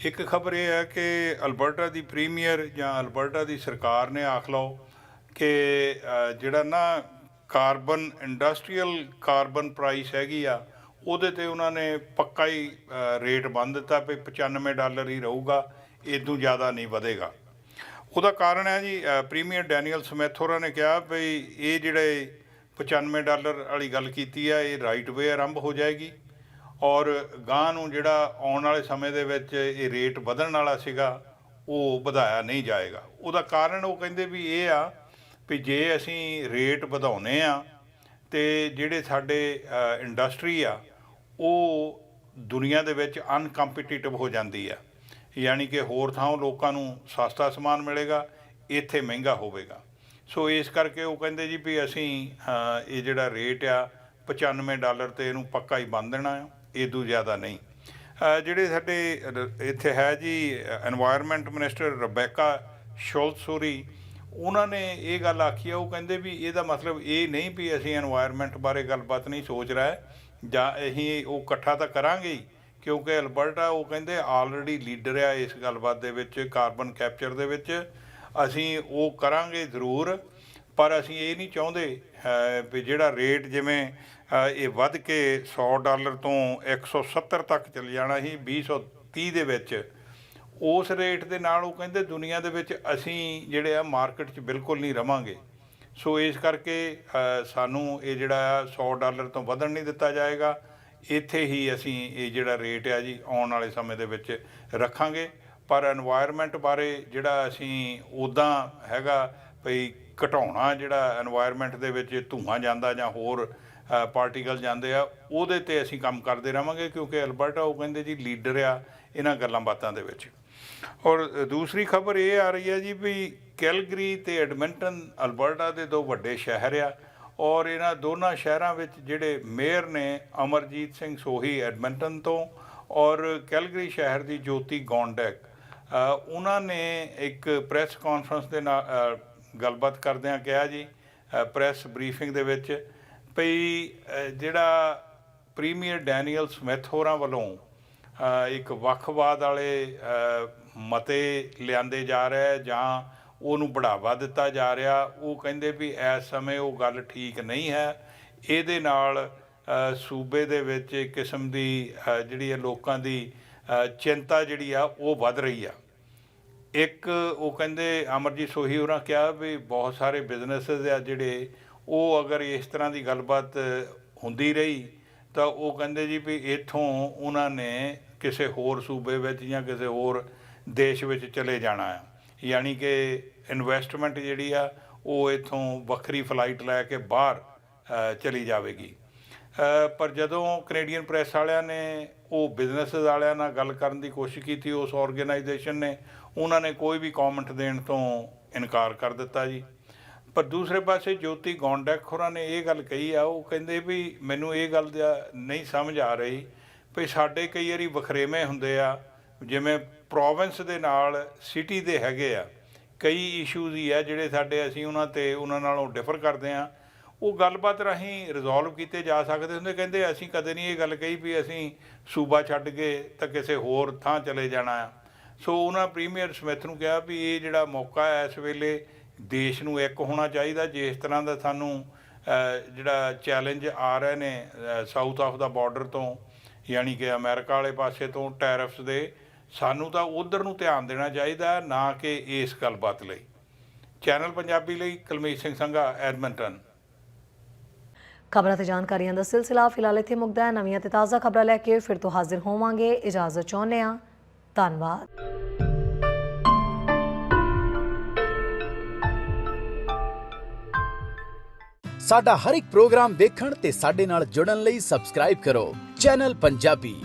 ਇੱਕ ਖਬਰ ਇਹ ਹੈ ਕਿ ਅਲਬਰਟਾ ਦੀ ਪ੍ਰੀਮੀਅਰ ਜਾਂ ਅਲਬਰਟਾ ਦੀ ਸਰਕਾਰ ਨੇ ਆਖ ਲਓ ਕਿ ਜਿਹੜਾ ਨਾ ਕਾਰਬਨ, ਇੰਡਸਟਰੀਅਲ ਕਾਰਬਨ ਪ੍ਰਾਈਸ ਹੈਗੀ ਆ, ਉਹਦੇ ਤੇ ਉਹਨਾਂ ਨੇ ਪੱਕਾ ਹੀ ਰੇਟ ਬੰਨ ਦਿੱਤਾ ਵੀ 95 ਡਾਲਰ ਹੀ ਰਹੂਗਾ ਇਦੋਂ ਜ਼ਿਆਦਾ ਨਹੀਂ ਵਧੇਗਾ। ਉਹਦਾ ਕਾਰਨ ਹੈ ਜੀ ਪ੍ਰੀਮੀਅਰ ਡੈਨੀਅਲ ਸਮੈਥੋਰਾ ਨੇ ਕਿਹਾ ਵੀ ਇਹ ਜਿਹੜੇ 95 ਡਾਲਰ ਵਾਲੀ ਗੱਲ ਕੀਤੀ ਆ, ਇਹ ਰਾਈਟ ਵੇ ਆਰੰਭ ਹੋ ਜਾਏਗੀ ਔਰ ਗਾਂ ਨੂੰ ਜਿਹੜਾ ਆਉਣ ਵਾਲੇ ਸਮੇਂ ਦੇ ਵਿੱਚ ਇਹ ਰੇਟ ਵਧਣ ਵਾਲਾ ਸੀਗਾ, ਉਹ ਵਧਾਇਆ ਨਹੀਂ ਜਾਏਗਾ। ਉਹਦਾ ਕਾਰਨ ਉਹ ਕਹਿੰਦੇ ਵੀ ਇਹ ਆ ਵੀ ਜੇ ਅਸੀਂ ਰੇਟ ਵਧਾਉਨੇ ਆ, ਤੇ ਜਿਹੜੇ ਸਾਡੇ ਇੰਡਸਟਰੀ ਆ, ਉਹ ਦੁਨੀਆ ਦੇ ਵਿੱਚ ਅਨਕੰਪੀਟੀਟਿਵ ਹੋ ਜਾਂਦੀ ਆ। ਯਾਨੀ ਕਿ ਹੋਰ ਥਾਂ ਲੋਕਾਂ ਨੂੰ ਸਸਤਾ ਸਮਾਨ ਮਿਲੇਗਾ, ਇੱਥੇ ਮਹਿੰਗਾ ਹੋਵੇਗਾ। ਸੋ ਇਸ ਕਰਕੇ ਉਹ ਕਹਿੰਦੇ ਜੀ ਵੀ ਅਸੀਂ ਇਹ ਜਿਹੜਾ ਰੇਟ ਆ 95 ਡਾਲਰ ਤੇ ਇਹਨੂੰ ਪੱਕਾ ਹੀ ਬੰਨ ਦੇਣਾ ਆ ਇਦੋਂ ਜ਼ਿਆਦਾ ਨਹੀਂ। ਜਿਹੜੇ ਸਾਡੇ ਇੱਥੇ ਹੈ ਜੀ এনवायरमेंट ਮਿਨਿਸਟਰ ਰਬੈਕਾ ਸ਼ੋਲਸੂਰੀ ਉਹਨਾਂ ਨੇ ਇਹ ਗੱਲ ਆਖੀ ਆ, ਉਹ ਕਹਿੰਦੇ ਵੀ ਇਹਦਾ ਮਤਲਬ ਇਹ ਨਹੀਂ ਵੀ ਅਸੀਂ এনवायरमेंट ਬਾਰੇ ਗੱਲਬਾਤ ਨਹੀਂ ਸੋਚ ਰਹਾ, ਜਾਂ ਅਸੀਂ ਉਹ ਇਕੱਠਾ ਤਾਂ ਕਰਾਂਗੇ ਹੀ ਕਿਉਂਕਿ ਅਲਬਰਟਾ ਉਹ ਕਹਿੰਦੇ ਆਲਰੇਡੀ ਲੀਡਰ ਆ ਇਸ ਗੱਲਬਾਤ ਦੇ ਵਿੱਚ ਕਾਰਬਨ ਕੈਪਚਰ ਦੇ ਵਿੱਚ। ਅਸੀਂ ਉਹ ਕਰਾਂਗੇ ਜ਼ਰੂਰ, ਪਰ ਅਸੀਂ ਇਹ ਨਹੀਂ ਚਾਹੁੰਦੇ ਵੀ ਜਿਹੜਾ ਰੇਟ ਜਿਵੇਂ ਇਹ ਵੱਧ ਕੇ 100 ਡਾਲਰ ਤੋਂ 170 ਤੱਕ ਚਲ ਜਾਣਾ ਸੀ 2030 ਦੇ ਵਿੱਚ, ਉਸ ਰੇਟ ਦੇ ਨਾਲ ਉਹ ਕਹਿੰਦੇ ਦੁਨੀਆ ਦੇ ਵਿੱਚ ਅਸੀਂ ਜਿਹੜੇ ਆ ਮਾਰਕੀਟ 'ਚ ਬਿਲਕੁਲ ਨਹੀਂ ਰਵਾਂਗੇ। ਸੋ ਇਸ ਕਰਕੇ ਸਾਨੂੰ ਇਹ ਜਿਹੜਾ ਆ 100 ਡਾਲਰ ਤੋਂ ਵਧਣ ਨਹੀਂ ਦਿੱਤਾ ਜਾਏਗਾ। ਇੱਥੇ ਹੀ ਅਸੀਂ ਇਹ ਜਿਹੜਾ ਰੇਟ ਆ ਜੀ, ਆਉਣ ਵਾਲੇ ਸਮੇਂ ਦੇ ਵਿੱਚ ਰੱਖਾਂਗੇ। ਪਰ এনवायरमेंट ਬਾਰੇ ਜਿਹੜਾ ਅਸੀਂ ਉਦਾਂ ਹੈਗਾ ਭਈ ਘਟਾਉਣਾ, ਜਿਹੜਾ এনवायरमेंट ਦੇ ਵਿੱਚ ਧੂਆਂ ਜਾਂਦਾ ਜਾਂ ਹੋਰ ਪਾਰਟੀਕਲ ਜਾਂਦੇ ਆ, ਉਹਦੇ ਤੇ ਅਸੀਂ ਕੰਮ ਕਰਦੇ ਰਵਾਂਗੇ ਕਿਉਂਕਿ ਅਲਬਰਟਾ ਉਹ ਕਹਿੰਦੇ ਜੀ ਲੀਡਰ ਆ ਇਹਨਾਂ ਗੱਲਾਂ ਬਾਤਾਂ ਦੇ ਵਿੱਚ। ਔਰ ਦੂਸਰੀ ਖਬਰ ਇਹ ਆ ਰਹੀ ਹੈ ਜੀ ਵੀ ਕੈਲਗਰੀ ਤੇ ਐਡਮਿੰਟਨ ਅਲਬਰਟਾ ਦੇ ਦੋ ਵੱਡੇ ਸ਼ਹਿਰ ਆ ਔਰ ਇਹਨਾਂ ਦੋਨਾਂ ਸ਼ਹਿਰਾਂ ਵਿੱਚ ਜਿਹੜੇ ਮੇਅਰ ਨੇ ਅਮਰਜੀਤ ਸਿੰਘ ਸੋਹੀ ਐਡਮਿੰਟਨ ਤੋਂ ਔਰ ਕੈਲਗਰੀ ਸ਼ਹਿਰ ਦੀ ਜੋਤੀ ਗੌਂਡੈਕ ਉਹਨਾਂ ਨੇ ਇੱਕ ਪ੍ਰੈਸ ਕਾਨਫਰੰਸ ਦੇ ਨਾਲ ਗੱਲਬਾਤ ਕਰਦਿਆਂ ਕਿਹਾ ਜੀ ਪ੍ਰੈਸ ਬਰੀਫਿੰਗ ਦੇ ਵਿੱਚ ਭਈ ਜਿਹੜਾ ਪ੍ਰੀਮੀਅਰ ਡੈਨੀਅਲ ਸਮਿਥ ਹੋਰਾਂ ਵੱਲੋਂ ਇੱਕ ਵੱਖਵਾਦ ਵਾਲੇ ਮਤੇ ਲਿਆਂਦੇ ਜਾ ਰਹੇ ਜਾਂ ਉਹਨੂੰ ਬੜਾਵਾ ਦਿੱਤਾ ਜਾ ਰਿਹਾ। ਉਹ ਕਹਿੰਦੇ ਵੀ ਇਸ ਸਮੇਂ ਉਹ ਗੱਲ ਠੀਕ ਨਹੀਂ ਹੈ। ਇਹਦੇ ਨਾਲ ਸੂਬੇ ਦੇ ਵਿੱਚ ਇੱਕ ਕਿਸਮ ਦੀ ਜਿਹੜੀ ਹੈ ਲੋਕਾਂ ਦੀ ਚਿੰਤਾ ਜਿਹੜੀ ਆ, ਉਹ ਵੱਧ ਰਹੀ ਆ। ਇੱਕ ਉਹ ਕਹਿੰਦੇ, ਅਮਰਜੀਤ ਸੋਹੀ ਹੋਰਾਂ ਕਿਹਾ ਵੀ ਬਹੁਤ ਸਾਰੇ ਬਿਜ਼ਨੈਸਸ ਆ ਜਿਹੜੇ, ਉਹ ਅਗਰ ਇਸ ਤਰ੍ਹਾਂ ਦੀ ਗੱਲਬਾਤ ਹੁੰਦੀ ਰਹੀ, ਤਾਂ ਉਹ ਕਹਿੰਦੇ ਜੀ ਵੀ ਇੱਥੋਂ ਉਹਨਾਂ ਨੇ ਕਿਸੇ ਹੋਰ ਸੂਬੇ ਵਿੱਚ ਜਾਂ ਕਿਸੇ ਹੋਰ ਦੇਸ਼ ਵਿੱਚ ਚਲੇ ਜਾਣਾ ਆ। ਯਾਨੀ ਕਿ ਇਨਵੈਸਟਮੈਂਟ ਜਿਹੜੀ ਆ, ਉਹ ਇੱਥੋਂ ਵੱਖਰੀ ਫਲਾਈਟ ਲੈ ਕੇ ਬਾਹਰ ਚਲੀ ਜਾਵੇਗੀ। ਪਰ ਜਦੋਂ ਕੈਨੇਡੀਅਨ ਪ੍ਰੈਸ ਵਾਲਿਆਂ ਨੇ ਉਹ ਬਿਜ਼ਨਸ ਵਾਲਿਆਂ ਨਾਲ ਗੱਲ ਕਰਨ ਦੀ ਕੋਸ਼ਿਸ਼ ਕੀਤੀ, ਉਸ ਆਰਗੇਨਾਈਜੇਸ਼ਨ ਨੇ, ਉਹਨਾਂ ਨੇ ਕੋਈ ਵੀ ਕਮੈਂਟ ਦੇਣ ਤੋਂ ਇਨਕਾਰ ਕਰ ਦਿੱਤਾ ਜੀ। ਪਰ ਦੂਸਰੇ ਪਾਸੇ ਜੋਤੀ ਗੌਂਡੈਕ ਹੋਰਾਂ ਨੇ ਇਹ ਗੱਲ ਕਹੀ ਆ, ਉਹ ਕਹਿੰਦੇ ਵੀ ਮੈਨੂੰ ਇਹ ਗੱਲ ਨਹੀਂ ਸਮਝ ਆ ਰਹੀ ਵੀ ਸਾਡੇ ਕਈ ਵਾਰੀ ਵਖਰੇਵੇਂ ਹੁੰਦੇ ਆ, ਜਿਵੇਂ ਪ੍ਰੋਵਿੰਸ ਦੇ ਨਾਲ ਸਿਟੀ ਦੇ ਹੈਗੇ ਆ, ਕਈ ਇਸ਼ੂਜ਼ ਹੀ ਆ ਜਿਹੜੇ ਸਾਡੇ ਅਸੀਂ ਉਹਨਾਂ ਤੇ ਉਹਨਾਂ ਨਾਲੋਂ ਡਿਫਰ ਕਰਦੇ ਆ ਉਹ ਗੱਲਬਾਤ ਰਾਹੀਂ ਰਿਜ਼ੋਲਵ ਕੀਤੇ ਜਾ ਸਕਦੇ ਹੁੰਦੇ, ਕਹਿੰਦੇ ਅਸੀਂ ਕਦੇ ਨਹੀਂ ਇਹ ਗੱਲ ਕਹੀ ਵੀ ਅਸੀਂ ਸੂਬਾ ਛੱਡ ਕੇ ਤਾਂ ਕਿਸੇ ਹੋਰ ਥਾਂ ਚਲੇ ਜਾਣਾ ਆ। ਸੋ ਉਹਨਾਂ ਪ੍ਰੀਮੀਅਰ ਸਮਿਥ ਨੂੰ ਕਿਹਾ ਵੀ ਇਹ ਜਿਹੜਾ ਮੌਕਾ ਹੈ, ਇਸ ਵੇਲੇ ਦੇਸ਼ ਨੂੰ ਇੱਕ ਹੋਣਾ ਚਾਹੀਦਾ ਜਿਸ ਤਰ੍ਹਾਂ ਦਾ ਸਾਨੂੰ ਜਿਹੜਾ ਚੈਲੰਜ ਆ ਰਹੇ ਨੇ ਸਾਊਥ ਆਫ ਦਾ ਬਾਰਡਰ ਤੋਂ, ਯਾਨੀ ਕਿ ਅਮਰੀਕਾ ਵਾਲੇ ਪਾਸੇ ਤੋਂ ਟੈਰਿਫਸ ਦੇ ਸਾਨੂੰ ਤਾਂ ਉਧਰ ਨੂੰ ਧਿਆਨ ਦੇਣਾ ਚਾਹੀਦਾ ਨਾ ਕਿ ਇਸ ਗੱਲਬਾਤ ਲਈ। ਚੈਨਲ ਪੰਜਾਬੀ ਲਈ ਕੁਲਮੀਤ ਸਿੰਘ ਸੰਘਾ ਐਡਮਿੰਟਨ ਖਬਰਾਂ ਤੇ ਜਾਣਕਾਰੀਆਂ ਦਾ ਸਿਲਸਿਲਾ ਫਿਲਹਾਲ ਇੱਥੇ ਮੁੱਕਦਾ ਹੈ। ਨਵੀਆਂ ਤੇ ਤਾਜ਼ਾ ਖਬਰਾਂ ਲੈ ਕੇ ਫਿਰ ਤੋਂ ਹਾਜ਼ਰ ਹੋਵਾਂਗੇ। ਇਜਾਜ਼ਤ ਚਾਹੁੰਦੇ ਹਾਂ। ਧੰਨਵਾਦ। ਸਾਡਾ ਹਰ ਇੱਕ ਪ੍ਰੋਗਰਾਮ ਦੇਖਣ ਤੇ ਸਾਡੇ ਨਾਲ ਜੁੜਨ ਲਈ ਸਬਸਕ੍ਰਾਈਬ ਕਰੋ। ਚੈਨਲ ਪੰਜਾਬੀ।